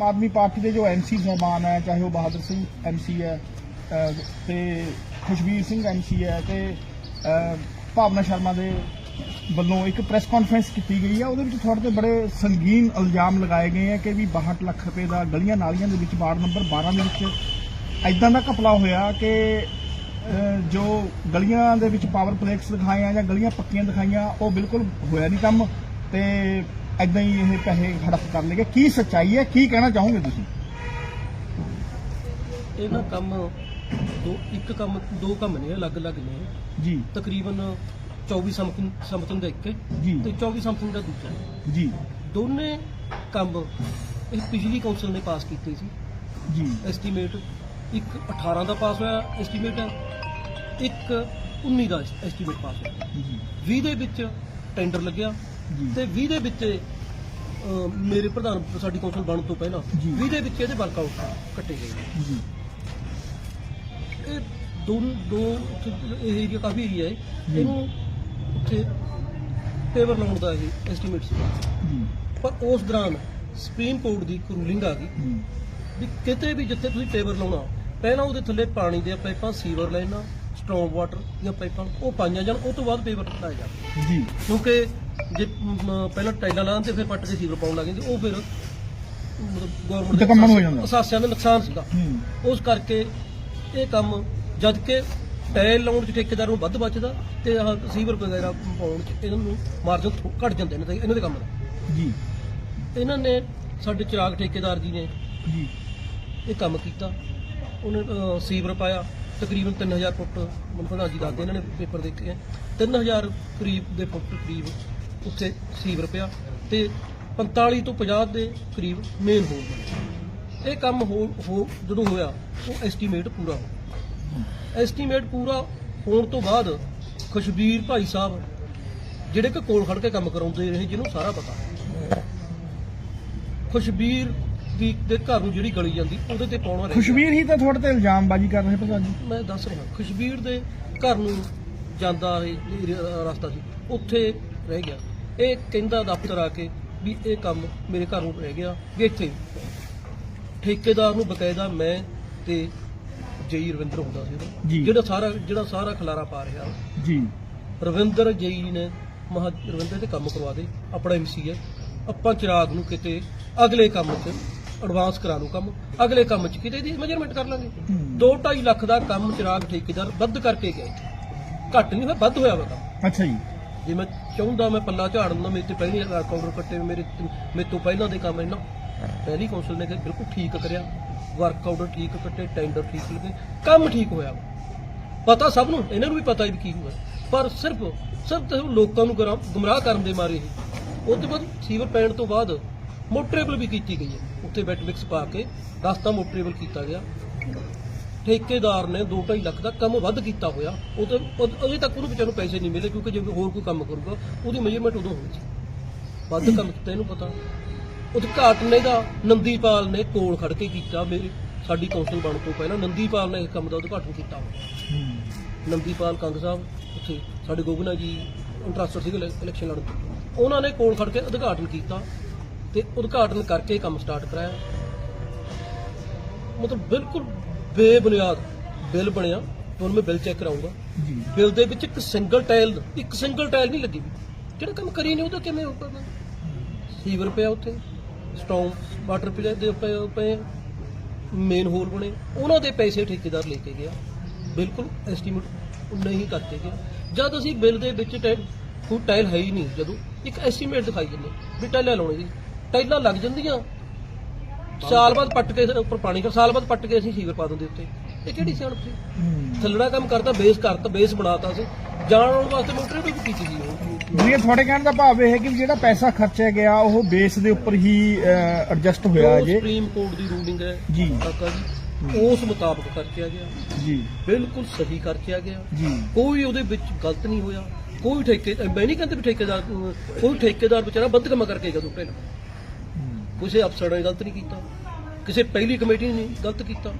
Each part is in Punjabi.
ਆਮ ਆਦਮੀ ਪਾਰਟੀ ਦੇ ਜੋ ਐਮਸੀ ਸਹਿਬਾਨ ਹੈ ਚਾਹੇ ਉਹ ਬਹਾਦਰ ਸਿੰਘ ਐਮਸੀ ਹੈ ਅਹ, ਤੇ ਖੁਸ਼ਬੀਰ ਸਿੰਘ ਐਮਸੀ ਹੈ ਤੇ ਭਾਵਨਾ ਸ਼ਰਮਾ ਦੇ ਵੱਲੋਂ ਇੱਕ ਪ੍ਰੈਸ ਕਾਨਫਰੰਸ ਕੀਤੀ ਗਈ ਹੈ। ਉਹਦੇ ਵਿੱਚ ਤੁਹਾਡੇ ਤੇ ਬੜੇ ਸੰਗੀਨ ਇਲਜ਼ਾਮ ਲਗਾਏ ਗਏ ਹੈ ਕਿ ਵੀ 62 ਲੱਖ ਰੁਪਏ ਦਾ ਗਲੀਆਂ ਨਾਲੀਆਂ ਦੇ ਵਿੱਚ ਵਾਰਡ ਨੰਬਰ 12 ਦੇ ਵਿੱਚ ਐਦਾਂ ਦਾ ਘਪਲਾ ਹੋਇਆ ਕਿ ਜੋ ਗਲੀਆਂ ਦੇ ਵਿੱਚ ਪਾਵਰ ਪਲੇਕਸ ਦਿਖਾਏ ਆ ਜਾਂ ਗਲੀਆਂ ਪੱਕੀਆਂ ਦਿਖਾਈਆਂ ਉਹ ਬਿਲਕੁਲ ਹੋਇਆ ਨਹੀਂ ਕੰਮ ਤੇ ਐਦਾਂ ਹੀ ਇਹ ਪੈਸੇ ਹੜਪ ਕਰ ਲਏ ਗਏ ਕੀ ਸੱਚਾਈ ਹੈ ਕੀ ਕਹਿਣਾ ਚਾਹੋਗੇ ਤੁਸੀਂ? ਇਹ ਨਾ ਕੰਮ ਦੋ ਇੱਕ ਕੰਮ ਦੋ ਕੰਮ ਨੇ ਅਲੱਗ-ਅਲੱਗ ਨੇ। ਜੀ। ਤਕਰੀਬਨ 24 ਸਮਥਿੰਗ ਸਮਥਿੰਗ ਦਾ ਇੱਕ ਹੈ ਜੀ। ਤੇ 24 ਸਮਥਿੰਗ ਦਾ ਦੂਜਾ ਹੈ। ਜੀ। ਦੋਨੇ ਕੰਮ ਇਹ ਪਿਛਲੀ ਕੌਂਸਲ ਨੇ ਪਾਸ ਕੀਤੇ ਸੀ। ਜੀ। ਐਸਟੀਮੇਟ ਇੱਕ 18 ਦਾ ਪਾਸ ਹੋਇਆ ਐਸਟੀਮੇਟ ਇੱਕ 19 ਦਾ ਐਸਟੀਮੇਟ ਪਾਸ ਹੋਇਆ। ਜੀ। 20 ਦੇ ਵਿੱਚ ਟੈਂਡਰ ਲੱਗਿਆ ਤੇ 20 ਦੇ ਵਿੱਚ ਅਹ, ਮੇਰੇ ਪ੍ਰਧਾਨ ਸਾਡੀ ਕੌਂਸਲ ਬਣਨ ਤੋਂ ਪਹਿਲਾਂ ਜੀ। 20 ਦੇ ਵਿੱਚ ਇਹਦੇ ਵਰਕਆਊਟ ਕੱਟੇ ਗਏ ਜੀ। ਇਹ ਦੋ ਦੋ ਇਹ ਏਰੀਆ ਕਾਫੀ ਏਰੀਆ ਹੈ। ਜੀ। ਇਹਨੂੰ ਉੱਥੇ ਪੇਵਰ ਲਾਉਣ ਦਾ ਇਹ ਐਸਟੀਮੇਟ ਸੀ। ਜੀ। ਪਰ ਉਸ ਦੌਰਾਨ ਸੁਪਰੀਮ ਕੋਰਟ ਦੀ ਇੱਕ ਰੂਲਿੰਗ ਆ ਗਈ ਜੀ। ਵੀ ਕਿਤੇ ਵੀ ਜਿੱਥੇ ਤੁਸੀਂ ਪੇਵਰ ਲਾਉਣਾ ਪਹਿਲਾਂ ਉਹਦੇ ਥੱਲੇ ਪਾਣੀ ਦੀਆਂ ਪਾਈਪਾਂ ਸੀਵਰ ਲਾਈਨਾਂ ਸਟ੍ਰੋਂਗ ਵਾਟਰ ਦੀਆਂ ਪਾਈਪਾਂ ਉਹ ਪਾਈਆਂ ਜਾਣ ਉਹ ਤੋਂ ਬਾਅਦ ਪੇਵਰ ਲਾਇਆ ਜਾਵੇ। ਜੀ। ਕਿਉਂਕਿ ਜੇ ਮ, ਪਹਿਲਾਂ ਟਾਈਲਾਂ ਲਾਉਣ ਤੇ ਫਿਰ ਪੱਟ ਕੇ ਸੀਵਰ ਪਾਉਣ ਲੱਗੇ ਉਹ ਫਿਰ ਮਤਲਬ ਨਿਕੰਮਣ ਹੋ ਜਾਂਦਾ। ਅਸਾਸਿਆਂ ਦਾ ਨੁਕਸਾਨ ਸੀਗਾ। ਹੂੰ। ਉਸ ਕਰਕੇ ਇਹ ਕੰਮ ਜਦ ਕਿ ਟਾਇਲ ਲਾਉਣ ਚ ਠੇਕੇਦਾਰ ਨੂੰ ਵੱਧ ਬਚਦਾ ਤੇ ਆਹ ਸੀਵਰ ਵਗੈਰਾ ਪਾਉਣ ਚ ਇਹਨਾਂ ਨੂੰ ਮਾਰਜਨ ਘੱਟ ਜਾਂਦੇ ਨੇ ਇਹਨਾਂ ਦੇ ਕੰਮ ਦਾ। ਜੀ। ਇਹਨਾਂ ਨੇ ਸਾਡੇ ਚਿਰਾਗ ਠੇਕੇਦਾਰ ਜੀ ਨੇ ਜੀ। ਇਹ ਕੰਮ ਕੀਤਾ। ਉਹਨੇ ਅਹ, ਸੀਵਰ ਪਾਇਆ। ਤਕਰੀਬਨ 3000 ਫੁੱਟ ਮੈਨੂੰ ਪ੍ਰਧਾਨ ਜੀ ਦੱਸਦੇ ਇਹਨਾਂ ਨੇ ਪੇਪਰ ਦੇਖੇ ਆ। 3000 ਕਰੀਬ ਦੇ ਫੁੱਟ ਕਰੀਬ ਉੱਥੇ ਸੀਵਰ ਪਿਆ ਤੇ 45 ਤੋਂ 50 ਦੇ ਕਰੀਬ ਮੇਨ ਹੋਲ ਬਣੇ। ਇਹ ਕੰਮ ਹੋ ਹੋ ਜਦੋਂ ਹੋਇਆ ਉਹ ਐਸਟੀਮੇਟ ਪੂਰਾ ਹੋ ਐਸਟੀਮੇਟ ਪੂਰਾ ਹੋਣ ਤੋਂ ਬਾਅਦ ਖੁਸ਼ਬੀਰ ਭਾਈ ਸਾਹਿਬ ਜਿਹੜੇ ਕਿ ਕੋਲ ਖੜ ਕੇ ਕੰਮ ਕਰਾਉਂਦੇ ਰਹੇ ਜਿਹਨੂੰ ਸਾਰਾ ਪਤਾ ਖੁਸ਼ਬੀਰ ਦੀ ਦੇ ਘਰ ਨੂੰ ਜਿਹੜੀ ਗਲੀ ਜਾਂਦੀ ਉਹਦੇ ਤੇ ਪਾਉਣਾ ਰਹਿ। ਖੁਸ਼ਬੀਰ ਹੀ ਤਾਂ ਤੁਹਾਡੇ ਤੇ ਇਲਜ਼ਾਮਬਾਜ਼ੀ ਕਰ ਰਹੇ ਪ੍ਰਧਾਨ ਜੀ ਮੈਂ ਦੱਸ ਰਿਹਾ ਖੁਸ਼ਬੀਰ ਦੇ ਘਰ ਨੂੰ ਜਾਂਦਾ ਇਹ ਰਸਤਾ ਸੀ ਉੱਥੇ ਰਹਿ ਗਿਆ ਇਹ ਕਹਿੰਦਾ ਦਫ਼ਤਰ ਆ ਕੇ ਵੀ ਇਹ ਕੰਮ ਮੇਰੇ ਘਰ ਨੂੰ ਰਹਿ ਗਿਆ। ਵੀ ਇੱਥੇ ਠੇਕੇਦਾਰ ਨੂੰ ਬਕਾਇਦਾ ਮੈਂ ਤੇ ਜਈ ਰਵਿੰਦਰ ਹੁੰਦਾ ਸੀ। ਜਿਹੜਾ ਸਾਰਾ ਜਿਹੜਾ ਸਾਰਾ ਖਲਾਰਾ ਪਾ ਰਿਹਾ। ਜੀ। ਰਵਿੰਦਰ ਜਈ ਨੇ ਮਹਾ ਰਵਿੰਦਰ ਤੇ ਕੰਮ ਕਰਵਾ ਦੇ ਆਪਣਾ ਐਮਸੀ ਹੈ ਆਪਾਂ ਚਿਰਾਗ ਨੂੰ ਕਿਤੇ ਅਗਲੇ ਕੰਮ 'ਚ ਐਡਵਾਂਸ ਕਰਾ ਲਓ ਕੰਮ ਅਗਲੇ ਕੰਮ 'ਚ ਕਿਤੇ ਦੀ ਮੈਜਰਮੈਂਟ ਕਰ ਲਾਂਗੇ। ਹੂੰ। 2.5 ਲੱਖ ਦਾ ਕੰਮ ਚਿਰਾਗ ਠੇਕੇਦਾਰ ਵੱਧ ਕਰਕੇ ਗਏ ਘੱਟ ਨਹੀਂ ਹੋਇਆ ਵੱਧ ਹੋਇਆ ਵਾ ਕੰਮ। ਅੱਛਾ ਜੀ। ਜੇ ਮੈਂ ਚਾਹੁੰਦਾ ਮੈਂ ਪੱਲਾ ਝਾੜ ਦਿੰਦਾ ਮੇਰੇ ਤੇ ਪਹਿਲੀ ਕਾਊਂਟਰ ਕੱਟੇ ਮੇਰੇ ਮੇਰੇ ਤੋਂ ਪਹਿਲਾਂ ਦੇ ਕੰਮ ਇਹਨਾਂ ਪਹਿਲੀ ਕੌਂਸਲ ਨੇ ਬਿਲਕੁਲ ਠੀਕ ਕਰਿਆ। ਵਰਕ ਆਰਡਰ ਠੀਕ ਕੱਟੇ ਟੈਂਡਰ ਠੀਕ ਲੱਗੇ। ਕੰਮ ਠੀਕ ਹੋਇਆ। ਪਤਾ ਸਭ ਨੂੰ, ਇਹਨਾਂ ਨੂੰ ਵੀ ਪਤਾ ਹੀ ਕੀ ਹੋਇਆ। ਪਰ ਸਿਰਫ ਸਿਰਫ ਤੇ ਲੋਕਾਂ ਨੂੰ ਗੁਰਾ- ਗੁੰਮਰਾਹ ਕਰਨ ਦੇ ਮਾਰੇ ਹੀ ਉਸ ਤੋਂ ਬਾਅਦ ਸੀਵਰ ਪੈਣ ਤੋਂ ਬਾਅਦ ਮੋਟਰੇਬਲ ਵੀ ਕੀਤੀ ਗਈ ਹੈ। ਉੱਥੇ ਬੈਟ ਮਿਕਸ ਪਾ ਕੇ ਰਸਤਾ ਮੋਟਰੇਬਲ ਕੀਤਾ ਗਿਆ। ਠੇਕੇਦਾਰ ਨੇ 2.5 ਲੱਖ ਦਾ ਕੰਮ ਵੱਧ ਕੀਤਾ ਹੋਇਆ, ਉਹ ਤੇ ਉਹ- ਅਜੇ ਤੱਕ ਉਹਨੂੰ ਵਿਚਾਰ ਨੂੰ ਪੈਸੇ ਨਹੀਂ ਮਿਲੇ ਕਿਉਂਕਿ ਜੇ ਹੋਰ ਕੋਈ ਕੰਮ ਕਰੂਗਾ, ਉਹਦੀ ਮੇਜਰਮੈਂਟ ਉਦੋਂ ਹੋਣੀ ਸੀ। ਵੱਧ ਕੰਮ ਕੀਤਾ ਇਹਨੂੰ ਪਤਾ। ਉਦਘਾਟਨ ਇਹਦਾ ਨੰਦੀਪਾਲ ਨੇ ਕੋਲ ਖੜ ਕੇ ਕੀਤਾ, ਮੇਰੀ ਸਾਡੀ ਕੌਂਸਲ ਬਣ ਤੋਂ ਪਹਿਲਾਂ ਨੰਦੀਪਾਲ ਨੇ ਇਸ ਕੰਮ ਦਾ ਉਦਘਾਟਨ ਕੀਤਾ। ਨੰਦੀਪਾਲ ਕੰਗ ਸਾਹਿਬ, ਉੱਥੇ ਸਾਡੇ ਗੋਗਨਾ ਜੀ, ਇੰਟਰਸਟਡ ਸੀਗੇ ਇਲੈ- ਇਲੈਕਸ਼ਨ ਲੜਨ। ਤੋਂ। ਉਹਨਾਂ ਨੇ ਕੋਲ ਖੜ ਕੇ ਉਦਘਾਟਨ ਕੀਤਾ ਤੇ ਉਦਘਾਟਨ ਕਰਕੇ ਕੰਮ ਸਟਾਰਟ ਕਰਾਇਆ। ਮਤਲਬ ਬਿਲਕੁਲ ਬੇਬੁਨਿਆਦ ਬਿੱਲ ਬਣਿਆ ਤੁਹਾਨੂੰ ਮੈਂ ਬਿੱਲ ਚੈੱਕ ਕਰਾਉਂਗਾ ਜੀ। ਬਿੱਲ ਦੇ ਵਿੱਚ ਇੱਕ ਸਿੰਗਲ ਟਾਇਲ ਇੱਕ ਸਿੰਗਲ ਟਾਇਲ ਨਹੀਂ ਲੱਗੀ। ਜਿਹੜਾ ਕੰਮ ਕਰੀ ਨਹੀਂ ਉਹਦਾ ਕਿਵੇਂ ਹੋ ਪਾਣਾ ਸੀਵਰ ਪਿਆ ਉੱਥੇ ਸਟੋਮ ਵਾਟਰ ਪਿਆ ਦੇ ਪਏ ਪਏ ਮੇਨ ਹੋਲ ਬਣੇ। ਉਹਨਾਂ ਦੇ ਪੈਸੇ ਠੇਕੇਦਾਰ ਲੈ ਕੇ ਗਿਆ। ਬਿਲਕੁਲ ਐਸਟੀਮੇਟ ਨਹੀਂ ਕਰਕੇ ਗਿਆ। ਜਦ ਅਸੀਂ ਬਿੱਲ ਦੇ ਵਿੱਚ ਕੋਈ ਟਾਇਲ ਹੈ ਹੀ ਨਹੀਂ ਜਦੋਂ ਇੱਕ ਐਸਟੀਮੇਟ ਦਿਖਾਈ ਜਾਂਦੇ ਵੀ ਟਾਇਲਾਂ ਲਾਉਣੀ ਸੀ ਟਾਇਲਾਂ ਲੱਗ ਜਾਂਦੀਆਂ। ਸਾਲ ਬਾਅਦ ਪੱਟ ਕੇ ਉੱਪਰ ਪਾਣੀ ਕਰ ਸਾਲ ਬਾਅਦ ਪੱਟ ਕੇ ਅਸੀਂ ਸੀਵਰ ਪਾ ਦਿੰਦੇ ਉੱਤੇ। ਇਹ ਕਿਹੜੀ ਸਿਆਣਪ ਸੀ। ਥੱਲੜਾ ਕੰਮ ਕਰਤਾ ਬੇਸ ਕਰਤਾ ਬੇਸ ਬਣਾਤਾ ਸੀ। ਜਾਣ ਆਉਣ ਵਾਸਤੇ ਮੋਟਰ ਵੀ ਕੀਤੀ ਸੀ ਉਹ। ਜੀ ਤੁਹਾਡੇ ਕਹਿਣ ਦਾ ਭਾਵ ਇਹ ਹੈ ਕਿ ਜਿਹੜਾ ਪੈਸਾ ਖਰਚਿਆ ਗਿਆ ਉਹ ਬੇਸ ਦੇ ਉੱਪਰ ਹੀ ਐਡਜਸਟ ਹੋਇਆ ਜੋ ਸੁਪਰੀਮ ਕੋਰਟ ਦੀ ਰੂਲਿੰਗ ਹੈ ਜੀ। ਕਾਕਾ ਜੀ ਉਸ ਮੁਤਾਬਕ ਖਰਚਿਆ ਗਿਆ। ਜੀ। ਬਿਲਕੁਲ ਸਹੀ ਖਰਚਿਆ ਗਿਆ। ਜੀ। ਕੋਈ ਉਹਦੇ ਵਿੱਚ ਗਲਤ ਨਹੀਂ ਹੋਇਆ। ਕੋਈ ਠੇਕੇ ਮੈਂ ਨਹੀਂ ਕਹਿੰਦਾ ਵੀ ਠੇਕੇਦਾਰ ਕੋਈ ਠੇਕੇਦਾਰ ਵਿਚਾਰਾ ਵੱਧ ਕੰਮ ਕਰਕੇ ਗਿਆ ਦੁੱਟੇ ਹੂੰ। ਕਿਸੇ ਅਫਸਰ ਨੇ ਗਲਤ ਨਹੀਂ ਕੀਤਾ ਕਿਸੇ ਪਹਿਲੀ ਕਮੇਟੀ ਨੇ ਗਲਤ ਕੀਤਾ।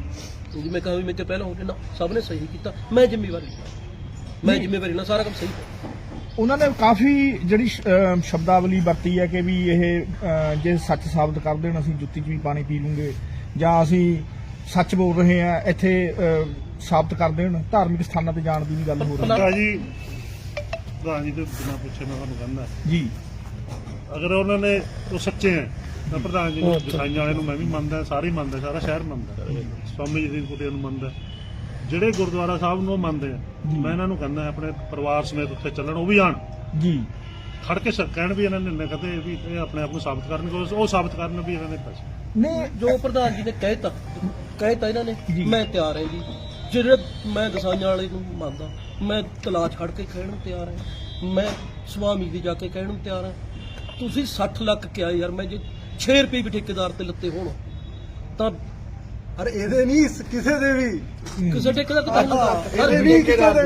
ਜਿਵੇਂ ਕਹਾਂ ਵੀ ਮੇਰੇ ਤੋਂ ਪਹਿਲਾਂ ਹੋ ਨਾ ਸਭ ਨੇ ਸਹੀ ਕੀਤਾ। ਮੈਂ ਜ਼ਿੰਮੇਵਾਰੀ ਲਿਆ। ਮੈਂ ਜ਼ਿੰਮੇਵਾਰੀ ਨਾਲ ਸਾਰਾ ਕੰਮ ਸਹੀ ਕੀਤਾ ਉਹਨਾਂ ਨੇ ਕਾਫੀ ਜਿਹੜੀ ਸ਼ਬਦਾਵਲੀ ਵਰਤੀ ਹੈ ਕਿ ਵੀ ਇਹ ਜੇ ਸੱਚ ਸਾਬਤ ਕਰ ਦੇਣ ਅਸੀਂ ਜੁੱਤੀ 'ਚ ਵੀ ਪਾਣੀ ਪੀ ਲੂੰਗੇ ਜਾਂ ਅਸੀਂ ਸੱਚ ਬੋਲ ਰਹੇ ਹਾਂ ਇੱਥੇ ਸਾਬਤ ਕਰ ਦੇਣ ਧਾਰਮਿਕ ਸਥਾਨਾਂ ਤੇ ਜਾਣ ਦੀ ਵੀ ਗੱਲ ਹੋ ਰਹੀ ਹੈ। ਜੀ ਪ੍ਰਧਾਨ ਜੀ ਤੋਂ ਬਿਨਾਂ ਪੁੱਛੇ ਮੈਂ ਤੁਹਾਨੂੰ ਕਹਿੰਦਾ। ਜੀ। ਅਗਰ ਉਹਨਾਂ ਨੇ ਉਹ ਸੱਚੇ ਹੈ ਤਾਂ ਪ੍ਰਧਾਨ ਜੀ ਨੂੰ ਦਿਖਾਈਆਂ ਵਾਲੇ ਨੂੰ ਮੈਂ ਵੀ ਮੰਨਦਾ ਸਾਰੇ ਮੰਨਦਾ ਸਾਰਾ ਸ਼ਹਿਰ ਮੰਨਦਾ। ਸਵਾਮੀ ਜੀ ਦੀ ਕੁਟੀਆਂ ਨੂੰ ਮੰਨਦਾ। ਜਿਹੜੇ ਗੁਰਦੁਆਰਾ ਸਾਹਿਬ ਨੂੰ ਮੰਨਦੇ ਆ ਮੈਂ ਇਹਨਾਂ ਨੂੰ ਕਹਿੰਦਾ ਆਪਣੇ ਪਰਿਵਾਰ ਸਮੇਤ ਉੱਥੇ ਚੱਲਣ ਉਹ ਵੀ ਆਣ। ਜੀ। ਖੜ ਕੇ ਕਹਿਣ ਵੀ ਇਹਨਾਂ ਨੇ ਕਹਤੇ ਵੀ ਇਹ ਆਪਣੇ ਆਪ ਨੂੰ ਸਾਬਤ ਕਰਨਗੇ ਉਹ- ਉਹ ਸਾਬਤ ਕਰਨ ਵੀ ਇਹਨਾਂ ਨੇ ਪੈਸੇ। ਨਹੀਂ ਜੋ ਪ੍ਰਧਾਨ ਜੀ ਨੇ ਕਹਿਤਾ ਕਹਿਤਾ ਇਹਨਾਂ ਨੇ। ਮੈਂ ਤਿਆਰ ਹਾਂ ਜੀ। ਜਿਹੜੇ ਮੈਂ ਦਸਾਈਆਂ ਵਾਲੇ ਨੂੰ ਮੰਨਦਾ ਮੈਂ ਤਲਾਸ਼ ਖੜ ਕੇ ਕਹਿਣ ਨੂੰ ਤਿਆਰ ਹਾਂ। ਮੈਂ ਸੁਆਮੀ ਦੀ ਜਾ ਕੇ ਕਹਿਣ ਨੂੰ ਤਿਆਰ ਹਾਂ। ਤੁਸੀਂ 60 ਲੱਖ ਕਿਹਾ ਯਾਰ ਮੈਂ ਜੇ 6 ਰੁਪਏ ਵੀ ਠੇਕੇਦਾਰ ਤੇ ਲੱਤੇ ਹੋਣ। ਤਾਂ ਪਰ ਇਹਦੇ ਨਹੀਂ ਕਿਸੇ ਦੇ ਵੀ। ਕਿਸੇ ਠੇਕੇਦਾਰ ਤੇ ਕਰ ਇਹਦੇ ਲੰਦਾ ਵੀ ਕਿਸੇ ਦੇ।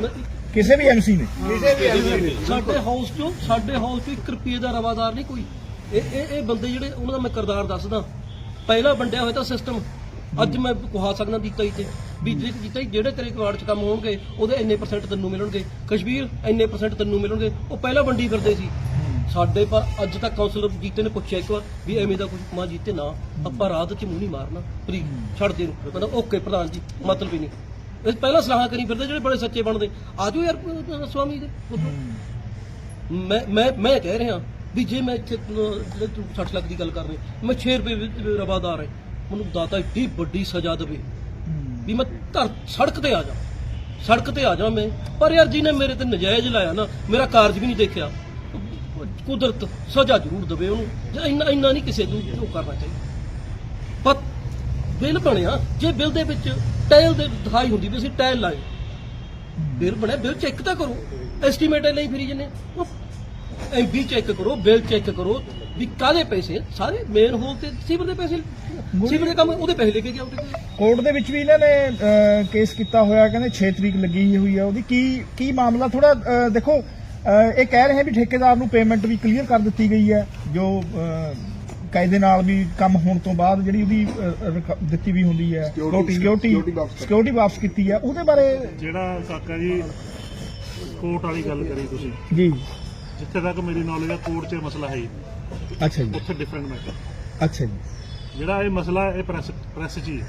ਵੀ ਕਿਸੇ ਵੀ ਐਮਸੀ ਨੇ। ਕਿਸੇ ਵੀ ਐਮਸੀ ਨੇ। ਸਾਡੇ ਹਾਊਸ ਚੋਂ ਸਾਡੇ ਹਾਊਸ ਚੋਂ 1 ਰੁਪਏ ਦਾ ਰਵਾਦਾਰ ਨਹੀਂ ਕੋਈ। ਇਹ ਇਹ ਇਹ ਬੰਦੇ ਜਿਹੜੇ ਉਹਨਾਂ ਦਾ ਮੈਂ ਕਰਦਾਰ ਦੱਸਦਾ। ਪਹਿਲਾਂ ਵੰਡਿਆ ਹੋਇਆ ਤਾਂ ਸਿਸਟਮ ਅੱਜ ਮੈਂ ਕੁਹਾ ਸਕਦਾ ਦਿੱਤਾ ਹੀ ਤੇ ਵੀ ਜੇ ਜਿੱਤੇ ਜਿਹੜੇ ਤੇਰੇ ਕਵਾੜ ਚ ਕੰਮ ਹੋਣਗੇ ਉਹਦੇ ਇੰਨੇ ਪਰਸੈਂਟ ਤੈਨੂੰ ਮਿਲਣਗੇ। ਕਸ਼ਮੀਰ ਇੰਨੇ ਪਰਸੈਂਟ ਤੈਨੂੰ ਮਿਲਣਗੇ। ਉਹ ਪਹਿਲਾਂ ਵੰਡੀ ਫਿਰਦੇ ਸੀ। ਸਾਡੇ ਪਰ ਅੱਜ ਤੱਕ ਕਾਉਂਸਲਰ ਜੀਤੇ ਨੇ ਪੁੱਛਿਆ ਇੱਕ ਵਾਰ ਵੀ ਐਵੇਂ ਦਾ ਕੁਝ ਮਾਂ ਜੀਤੇ ਨਾ ਆਪਾਂ ਰਾਤ ਚ ਮੂੰਹ ਨਹੀਂ ਮਾਰਨਾ ਪਲੀਜ਼ ਛੱਡ ਦੇ ਨੂੰ ਮਤਲਬ ਓਕੇ ਪ੍ਰਧਾਨ ਜੀ ਮਤਲਬ ਹੀ ਨਹੀਂ। ਇਹ ਪਹਿਲਾਂ ਸਲਾਹਾਂ ਕਰੀ ਫਿਰਦੇ ਜਿਹੜੇ ਬੜੇ ਸੱਚੇ ਬਣਦੇ। ਆਜੋ ਯਾਰ ਸਵਾਮੀ ਦੇ ਮੈਂ ਮੈਂ ਮੈਂ ਕਹਿ ਰਿਹਾ ਵੀ ਜੇ ਮੈਂ ਇੱਥੇ ਅਹ, 60 ਲੱਖ ਦੀ ਗੱਲ ਕਰ ਰਹੀ ਮੈਂ 6 ਰੁਪਏ ਰਵਾਦਾਰ ਹੈ। ਮੈਨੂੰ ਦਾਤਾ ਏਡੀ ਵੱਡੀ ਸਜ਼ਾ ਦੇਵੇ ਵੀ ਮੈਂ ਧਰ ਸੜਕ ਤੇ ਆ ਜਾ। ਸੜਕ ਤੇ ਆ ਜਾ ਮੈਂ। ਪਰ ਯਾਰ ਜੀ ਨੇ ਮੇਰੇ ਤੇ ਨਜਾਇਜ਼ ਲਾਇਆ ਨਾ ਮੇਰਾ ਕਾਰਜ ਵੀ ਨਹੀਂ ਦੇਖਿਆ। ਕੁਦਰਤ ਸਜ਼ਾ ਜ਼ਰੂਰ ਦੇਵੇ ਉਹਨੂੰ। ਜਾਂ ਇੰਨਾ ਇੰਨਾ ਨਹੀਂ ਕਿਸੇ ਨੂੰ ਉਹ ਕਰਨਾ ਚਾਹੀਦਾ। ਪਰ ਬਿੱਲ ਬਣਿਆ ਜੇ ਬਿੱਲ ਦੇ ਵਿੱਚ ਟਾਇਲ ਦੇ ਦਿਖਾਈ ਹੁੰਦੀ ਵੀ ਅਸੀਂ ਟਾਇਲ ਲਾਏ ਬਿੱਲ ਬਣਿਆ ਬਿੱਲ ਚੈੱਕ ਤਾਂ ਕਰੋ। ਐਸਟੀਮੇਟ ਲਈ ਫਿਰੀ ਜਨੇ ਐਮਪੀ ਚੈੱਕ ਕਰੋ ਬਿੱਲ ਚੈੱਕ ਕਰੋ ਵੀ ਕਾਹਦੇ ਪੈਸੇ ਸਾਰੇ ਮੇਨ ਹੋਲ ਤੇ ਸੀਵਰ ਦੇ ਪੈਸੇ ਸੀਵਰ ਦੇ ਕੰਮ ਉਹਦੇ ਪੈਸੇ ਲੈ ਕੇ ਗਿਆ ਉਹਦੇ ਕੋਰਟ ਦੇ ਵਿੱਚ ਵੀ ਇਹਨਾਂ ਨੇ ਕੇਸ ਕੀਤਾ ਹੋਇਆ ਕਹਿੰਦੇ 6 ਤਰੀਕ ਲੱਗੀ ਹੋਈ ਹੈ ਉਹਦੀ। ਕੀ ਕੀ ਮਾਮਲਾ? ਥੋੜਾ ਦੇਖੋ ਇਹ ਕਹਿ ਰਹੇ ਵੀ ਠੇਕੇਦਾਰ ਨੂੰ ਪੇਮੈਂਟ ਵੀ ਕਲੀਅਰ ਕਰ ਦਿੱਤੀ ਗਈ ਹੈ ਜੋ ਕਾਇਦੇ ਨਾਲ ਵੀ ਕੰਮ ਹੋਣ ਤੋਂ ਬਾਅਦ ਜਿਹੜੀ ਉਹਦੀ ਦਿੱਤੀ ਵੀ ਹੁੰਦੀ ਹੈ ਸਿਕਿਉਰਿਟੀ ਸਿਕਿਉਰਿਟੀ ਵਾਪਸ ਕੀਤੀ। ਹੈ। ਉਹਦੇ ਬਾਰੇ ਜਿਹੜਾ ਕਾਕਾ ਜੀ ਕੋਰਟ ਵਾਲੀ ਗੱਲ ਕਰੀ ਤੁਸੀਂ। ਜੀ। ਜਿੱਥੇ ਤੱਕ ਮੇਰੀ ਨੌਲੇਜ ਹੈ ਕੋਰਟ 'ਚ ਮਸਲਾ ਹੈ ਹੀ ਨਹੀਂ। ਅੱਛਾ ਜੀ। ਉੱਥੇ ਡਿਫਰੈਂਟ ਮੈਟਰ ਅੱਛਾ ਜੀ। ਜਿਹੜਾ ਇਹ ਮਸਲਾ ਇਹ ਪ੍ਰੈਸ ਪ੍ਰੈਸ 'ਚ ਹੀ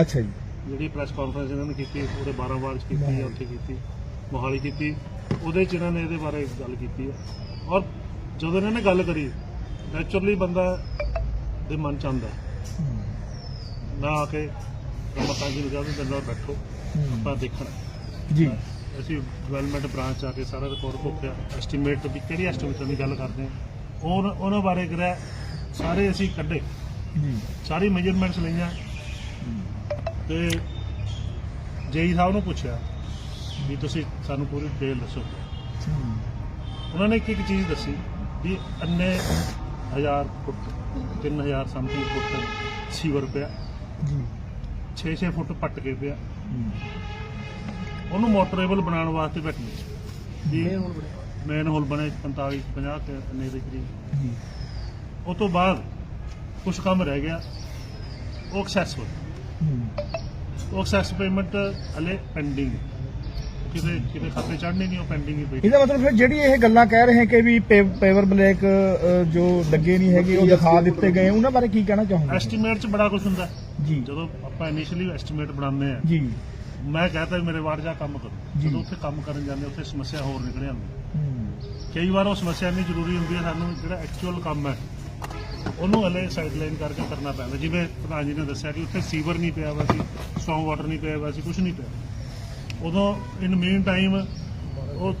ਅੱਛਾ ਜੀ। ਜਿਹੜੀ ਪ੍ਰੈਸ ਕਾਨਫਰੰਸ ਇਹਨਾਂ ਨੇ ਕੀਤੀ ਉਹਦੇ 12 ਵਾਰ 'ਚ ਕੀਤੀ ਹੈ ਉੱਥੇ ਕੀਤੀ ਮੋਹਾਲੀ ਕੀਤੀ। ਉਹਦੇ 'ਚ ਇਹਨਾਂ ਨੇ ਇਹਦੇ ਬਾਰੇ ਗੱਲ ਕੀਤੀ ਹੈ। ਔਰ ਜਦੋਂ ਇਹਨਾਂ ਨੇ ਗੱਲ ਕਰੀ ਨੈਚੁਰਲੀ ਬੰਦਾ ਦੇ ਮਨ ਚ ਆਉਂਦਾ। ਨਾ ਆ ਕੇ ਮਤਾਂ ਜੀ ਨੂੰ ਕਹਿੰਦੇ ਨਾਲ ਬੈਠੋ ਆਪਾਂ ਦੇਖਣਾ। ਜੀ। ਅਸੀਂ ਡਿਵੈਲਪਮੈਂਟ ਬ੍ਰਾਂਚ ਆ ਕੇ ਸਾਰਾ ਰਿਕਾਰਡ ਭੁੱਖਿਆ ਐਸਟੀਮੇਟ ਵੀ ਕਿਹੜੀ ਐਸਟੀਮੇਟ ਦੀ ਗੱਲ ਕਰਦੇ ਹਾਂ। ਉਹ ਉਹਨਾਂ ਬਾਰੇ ਕਰਿਆ ਸਾਰੇ ਅਸੀਂ ਕੱਢੇ। ਜੀ। ਸਾਰੀ ਮੈਜਰਮੈਂਟਸ ਲਈਆਂ। ਤੇ ਜੇਈ ਸਾਹਿਬ ਨੂੰ ਪੁੱਛਿਆ ਵੀ ਤੁਸੀਂ ਸਾਨੂੰ ਪੂਰੀ ਡਿਟੇਲ ਦੱਸੋ। ਉਹਨਾਂ ਨੇ ਇੱਕ ਇੱਕ ਚੀਜ਼ ਦੱਸੀ ਵੀ ਅੰਨੇ ਹਜ਼ਾਰ ਫੁੱਟ 3000 ਸਮਥਿੰਗ ਫੁੱਟ ਸੀਵਰ ਪਿਆ। ਜੀ। 6-6 ਫੁੱਟ ਪੱਟ ਕੇ ਪਿਆ। ਉਹਨੂੰ ਮੋਟਰੇਬਲ ਬਣਾਉਣ ਵਾਸਤੇ ਬੈਠੇ ਜੀ ਮੇਨ ਹੋਲ ਬਣੇ 45 50 ਤੇ ਅੰਨੇ ਦੇ ਕਰੀਬ। ਜੀ। ਉਹ ਤੋਂ ਬਾਅਦ ਕੁਝ ਕੰਮ ਰਹਿ ਗਿਆ। ਉਹ ਐਕਸੈਸਫੁਲ ਹਮ, ਉਹ ਐਕਸੈਸ ਪੇਮੈਂਟ ਹਲੇ ਪੈਂਡਿੰਗ ਕਿਤੇ ਕਿਤੇ ਖਾਤੇ ਚੜ੍ਹਨੇ ਨਹੀਂ ਉਹ ਪੈਂਡਿੰਗ ਹੀ ਪਈ ਇਹਦਾ ਮਤਲਬ ਫਿਰ ਜਿਹੜੀ ਇਹ ਗੱਲਾਂ ਕਹਿ ਰਹੇ ਕਿ ਵੀ ਪੇ- ਪੇਵਰ ਬਲੈਕ ਅ, ਜੋ ਲੱਗੇ ਨਹੀਂ ਹੈਗੇ ਉਹ ਦਿਖਾ ਦਿੱਤੇ ਗਏ ਉਹਨਾਂ ਬਾਰੇ ਕੀ ਕਹਿਣਾ ਚਾਹੋਗੇ? ਐਸਟੀਮੇਟ 'ਚ ਬੜਾ ਕੁਝ ਹੁੰਦਾ। ਜੀ। ਜਦੋਂ ਆਪਾਂ ਇਨੀਸ਼ੀਅਲੀ ਐਸਟੀਮੇਟ ਬਣਾਉਂਦੇ ਆ ਜੀ। ਮੈਂ ਕਹਤਾ ਵੀ ਮੇਰੇ ਵਾਰਡ ਜਾ ਕੰਮ ਕਰੋ। ਜੀ। ਜਦੋਂ ਉੱਥੇ ਕੰਮ ਕਰਨ ਜਾਂਦੇ ਉੱਥੇ ਸਮੱਸਿਆ ਹੋਰ ਨਿਕਲ ਆਉਂਦੀ। ਹਮ, ਕਈ ਵਾਰ ਉਹ ਸਮੱਸਿਆ ਇੰਨੀ ਜ਼ਰੂਰੀ ਹੁੰਦੀ ਹੈ ਸਾਨੂੰ ਜਿਹੜਾ ਐਕਚੁਅਲ ਕੰਮ ਹੈ ਉਹਨੂੰ ਹਲੇ ਸਾਈਡਲਾਈਨ ਕਰਕੇ ਕਰਨਾ ਪੈਂਦਾ। ਜਿਵੇਂ ਪ੍ਰਧਾਨ ਜੀ ਨੇ ਦੱਸਿਆ ਕਿ ਉੱਥੇ ਸੀਵਰ ਨਹੀਂ ਪਿਆ ਵਾ ਸੀ ਸਟਰੋਂਗ ਵਾਟਰ ਨਹੀਂ ਪਿਆ ਵਾ ਸੀ ਕੁਝ ਨਹੀਂ ਪਿਆ। ਉਦੋਂ ਇਨ ਮੀਨ ਟਾਈਮ ਉਹ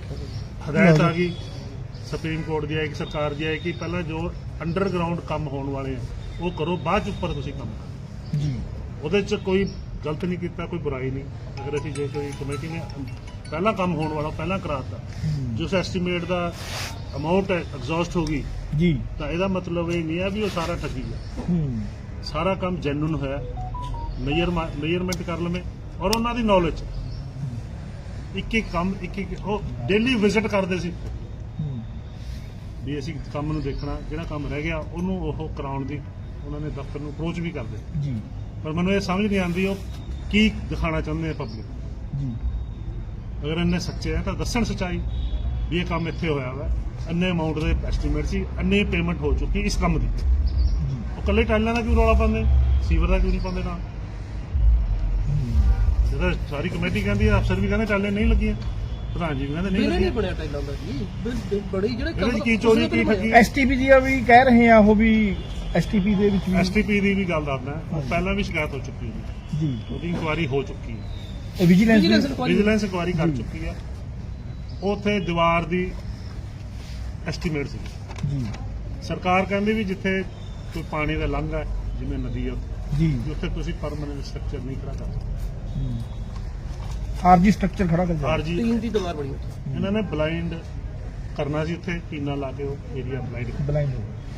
ਹਦਾਇਤ ਆ ਗਈ ਸੁਪਰੀਮ ਕੋਰਟ ਦੀ ਆਈ ਕਿ ਸਰਕਾਰ ਦੀ ਆਈ ਕਿ ਪਹਿਲਾਂ ਜੋ ਅੰਡਰਗਰਾਉਂਡ ਕੰਮ ਹੋਣ ਵਾਲੇ ਆ ਉਹ ਕਰੋ ਬਾਅਦ ਚ ਉੱਪਰ ਤੁਸੀਂ ਕੰਮ ਕਰੋ। ਜੀ। ਉਹਦੇ ਚ ਕੋਈ ਗਲਤ ਨਹੀਂ ਕੀਤਾ ਕੋਈ ਬੁਰਾਈ ਨਹੀਂ। ਅਗਰ ਅਸੀਂ ਜੇ ਕੋਈ ਕਮੇਟੀ ਨੇ ਪਹਿਲਾਂ ਕੰਮ ਹੋਣ ਵਾਲਾ ਪਹਿਲਾਂ ਕਰਾਤਾ ਜਿਸ ਐਸਟੀਮੇਟ ਦਾ ਅਮਾਉਂਟ ਐਗਜ਼ੌਸਟ ਹੋ ਗਈ ਜੀ। ਤਾਂ ਇਹਦਾ ਮਤਲਬ ਇਹ ਨਹੀਂ ਹੈ ਵੀ ਉਹ ਸਾਰਾ ਠੱਗੀ ਹਮ, ਸਾਰਾ ਕੰਮ ਜੈਨੂਨ ਹੋਇਆ ਮੇਜਰ ਮੇਜਰਮੈਂਟ ਕਰ ਲਵੇਂ ਔਰ ਉਹਨਾਂ ਦੀ ਨੌਲੇਜ ਇੱਕ ਇੱਕ ਕੰਮ ਇੱਕ ਇੱਕ ਉਹ ਡੇਲੀ ਵਿਜ਼ਿਟ ਕਰਦੇ ਸੀ। ਵੀ ਅਸੀਂ ਕੰਮ ਨੂੰ ਦੇਖਣਾ ਜਿਹੜਾ ਕੰਮ ਰਹਿ ਗਿਆ ਉਹਨੂੰ ਉਹ ਕਰਾਉਣ ਦੀ ਉਹਨਾਂ ਨੇ ਦਫ਼ਤਰ ਨੂੰ ਅਪਰੋਚ ਵੀ ਕਰਦੇ। ਜੀ। ਪਰ ਮੈਨੂੰ ਇਹ ਸਮਝ ਨਹੀਂ ਆਉਂਦੀ ਉਹ ਕੀ ਦਿਖਾਣਾ ਚਾਹੁੰਦੇ ਆ ਪਬਲਿਕ ਜੀ। ਅਗਰ ਇੰਨੇ ਸੱਚੇ ਆ ਤਾਂ ਦੱਸਣ ਸਚਾਈ ਵੀ ਇਹ ਕੰਮ ਇੱਥੇ ਹੋਇਆ ਵਾ। ਇੰਨੇ ਅਮਾਉਂਟ ਦੇ ਐਸਟੀਮੇਟ ਸੀ ਇੰਨੀ ਪੇਮੈਂਟ ਹੋ ਚੁੱਕੀ ਇਸ ਕੰਮ ਦੀ। ਉਹ ਕੱਲੇ ਟਾਈਲਾਂ ਦਾ ਕਿਉਂ ਰੌਲਾ ਪਾਉਂਦੇ? ਸੀਵਰ ਦਾ ਕਿਉਂ ਨਹੀਂ ਪਾਉਂਦੇ ਨਾਲ? ਜਦੋਂ ਸਾਰੀ ਕਮੇਟੀ ਕਹਿੰਦੀ ਹੈ ਅਫਸਰ ਵੀ ਕਹਿੰਦੇ ਟਾਈਲਾਂ ਨਹੀਂ ਲੱਗੀਆਂ। ਪ੍ਰਧਾਨ ਜੀ ਵੀ ਕਹਿੰਦੇ ਨਹੀਂ ਬਿੱਲ ਨਹੀਂ ਲੱਗੀਆਂ। ਬਣਿਆ ਟਾਈਲਾਂ ਦਾ ਜੀ। ਬਿੱਲ- ਬੜੀ ਜਿਹੜੇ ਇਹਦੇ 'ਚ ਕੀ ਚੋਰੀ ਕੀ ਠੱਗੀ? ਐਸਟੀਪੀ ਦੀ ਵੀ ਕਹਿ ਰਹੇ ਆ ਉਹ ਵੀ ਐਸਟੀਪੀ ਦੇ ਵਿੱਚ ਵੀ। ਐਸਟੀਪੀ ਦੀ ਵੀ ਗੱਲ ਦੱਸਦਾ। ਉਹ ਪਹਿਲਾਂ ਵੀ ਸ਼ਿਕਾਇਤ ਹੋ ਚੁੱਕੀ ਹੈ ਜੀ। ਉਹਦੀ ਇਨਕੁਆਰੀ ਹੋ ਚੁੱਕੀ ਹੈ। ਇਹ ਵਿਜੀਲੈਂਸ ਵਿਜੀਲੈਂਸ ਇਨਕੁਆਰੀ। ਕਰ ਜੀ। ਚੁੱਕੀ ਹੈ। ਉੱਥੇ ਦੀਵਾਰ ਦੀ ਐਸਟੀਮੇਟ ਸੀ। ਜੀ। ਸਰਕਾਰ ਕਹਿੰਦੀ ਵੀ ਜਿੱਥੇ ਕੋਈ ਪਾਣੀ ਦਾ ਲੰਘ ਹੈ ਜਿਵੇਂ ਨਦੀ ਆ ਜੀ। ਉੱਥੇ ਤੁਸੀਂ ਪਰਮਨੈਂਟ ਸਟਰਕਚਰ ਨਹੀਂ ਖੜਾ ਕਰ ਸਕਦੇ। ਆਰਜੀ ਸਟਰਕਚਰ ਖੜਾ ਕਰ ਜਾ ਆਰਜੀ ਟੀਮ ਦੀ ਦੀਵਾਰ ਬਣੀ ਉੱਥੇ। ਇਹਨਾਂ ਨੇ ਬਲਾਈਂਡ ਕਰਨਾ ਸੀ ਉੱਥੇ ਟੀਨਾ ਲਾ ਕੇ ਉਹ ਏਰੀਆ ਬਲਾਈਂਡ ਬਲਾਈਂਡ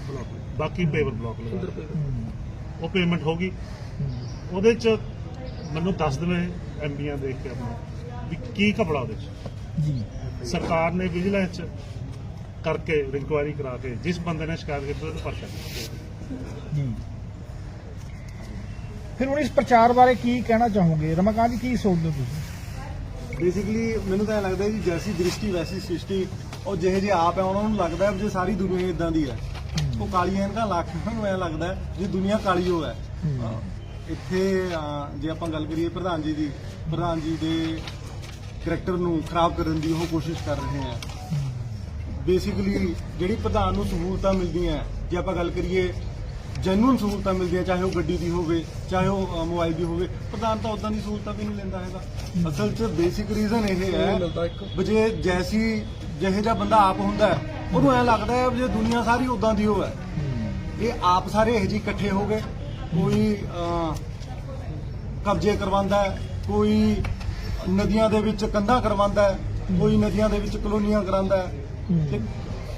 ਬਲੌਕ ਬਾਕੀ ਪੇਵਰ ਬਲੌਕ ਅੰਦਰ ਲਗਾ ਉਹ ਪੇਮੈਂਟ ਹੋ ਗਈ। ਉਹਦੇ ਚ ਮੈਨੂੰ ਦੱਸ ਦੇਵੇ ਐਮਪੀਆਂ ਦੇਖ ਕੇ ਆਪਣਾ ਵੀ ਕੀ ਕਪੜਾ ਉਹਦੇ ਚ। ਜੀ। ਸਰਕਾਰ ਨੇ ਵਿਜੀਲੈਂਸ ਚ ਕਰਕੇ ਇਨਕੁਆਇਰੀ ਕਰਾ ਕੇ ਜਿਸ ਬੰਦੇ ਨੇ ਸ਼ਿਕਾਇਤ ਕੀਤੀ ਉਹਨੂੰ ਪਰਚਾ ਦਿੱਤਾ। ਜੀ। ਫਿਰ ਹੁਣ ਇਸ ਪ੍ਰਚਾਰ ਬਾਰੇ ਕੀ ਕਹਿਣਾ ਚਾਹੋਗੇ? ਰਮਾਕਾਂਤ ਜੀ ਕੀ ਸੋਚਦੇ ਹੋ ਤੁਸੀਂ? ਬੇਸਿਕਲੀ ਮੈਨੂੰ ਤਾਂ ਇਹ ਲੱਗਦਾ ਜੀ ਜੈਸੀ ਦ੍ਰਿਸ਼ਟੀ ਵੈਸੀ ਸ੍ਰਿਸ਼ਟੀ ਉਹ ਜਿਹੇ ਜਿਹੇ ਆਪ ਹੈ ਉਹਨਾਂ ਨੂੰ ਲੱਗਦਾ ਹੈ ਜੇ ਸਾਰੀ ਦੁਨੀਆ ਇਦਾਂ ਦੀ ਹੈ। ਉਹ ਕਾਲੀਆਂ ਇਹਨਾਂ ਲੱਖ ਨੂੰ ਐ ਲੱਗਦਾ ਜੇ ਦੁਨੀਆ ਕਾਲੀ ਹੋ ਹੈ। ਇੱਥੇ ਜੇ ਆਪਾਂ ਗੱਲ ਕਰੀਏ ਪ੍ਰਧਾਨ ਜੀ ਦੀ ਪ੍ਰਧਾਨ ਜੀ ਦੇ ਕਰੈਕਟਰ ਨੂੰ ਖਰਾਬ ਕਰਨ ਦੀ ਉਹ ਕੋਸ਼ਿਸ਼ ਕਰ ਰਹੇ ਹੈ। ਬੇਸਿਕਲੀ ਜਿਹੜੀ ਪ੍ਰਧਾਨ ਨੂੰ ਸਹੂਲਤਾਂ ਮਿਲਦੀਆਂ ਜੇ ਆਪਾਂ ਗੱਲ ਕਰੀਏ ਜੈਨੂਨ ਸਹੂਲਤਾਂ ਮਿਲਦੀਆਂ ਚਾਹੇ ਉਹ ਗੱਡੀ ਦੀ ਹੋਵੇ ਚਾਹੇ ਉਹ ਮੋਬਾਈਲ ਦੀ ਹੋਵੇ ਪ੍ਰਧਾਨ ਤਾਂ ਉਦਾਂ ਦੀ ਸਹੂਲਤਾਂ ਵੀ ਨਹੀਂ ਲੈਂਦਾ ਹੈਗਾ। ਅਸਲ 'ਚ ਬੇਸਿਕ ਰੀਜ਼ਨ ਇਹ ਹੈ ਜੇ ਜੈਸੀ ਜਿਹੇ ਜਿਹਾ ਬੰਦਾ ਆਪ ਹੁੰਦਾ ਉਹਨੂੰ ਐ ਲੱਗਦਾ ਹੈ ਜੇ ਦੁਨੀਆ ਸਾਰੀ ਉਦਾਂ ਦੀ ਹੋਵੇ ਇਹ ਆਪ ਸਾਰੇ ਇਹੋ ਜਿਹੇ ਇਕੱਠੇ ਹੋ ਗਏ ਕੋਈ ਕਬਜ਼ੇ ਕਰਵਾਉਂਦਾ ਕੋਈ ਨਦੀਆਂ ਦੇ ਵਿੱਚ ਕੰਧਾਂ ਕਰਵਾਉਂਦਾ ਕੋਈ ਨਦੀਆਂ ਦੇ ਵਿੱਚ ਕਲੋਨੀਆਂ ਕਰਾਉਂਦਾ ਤੇ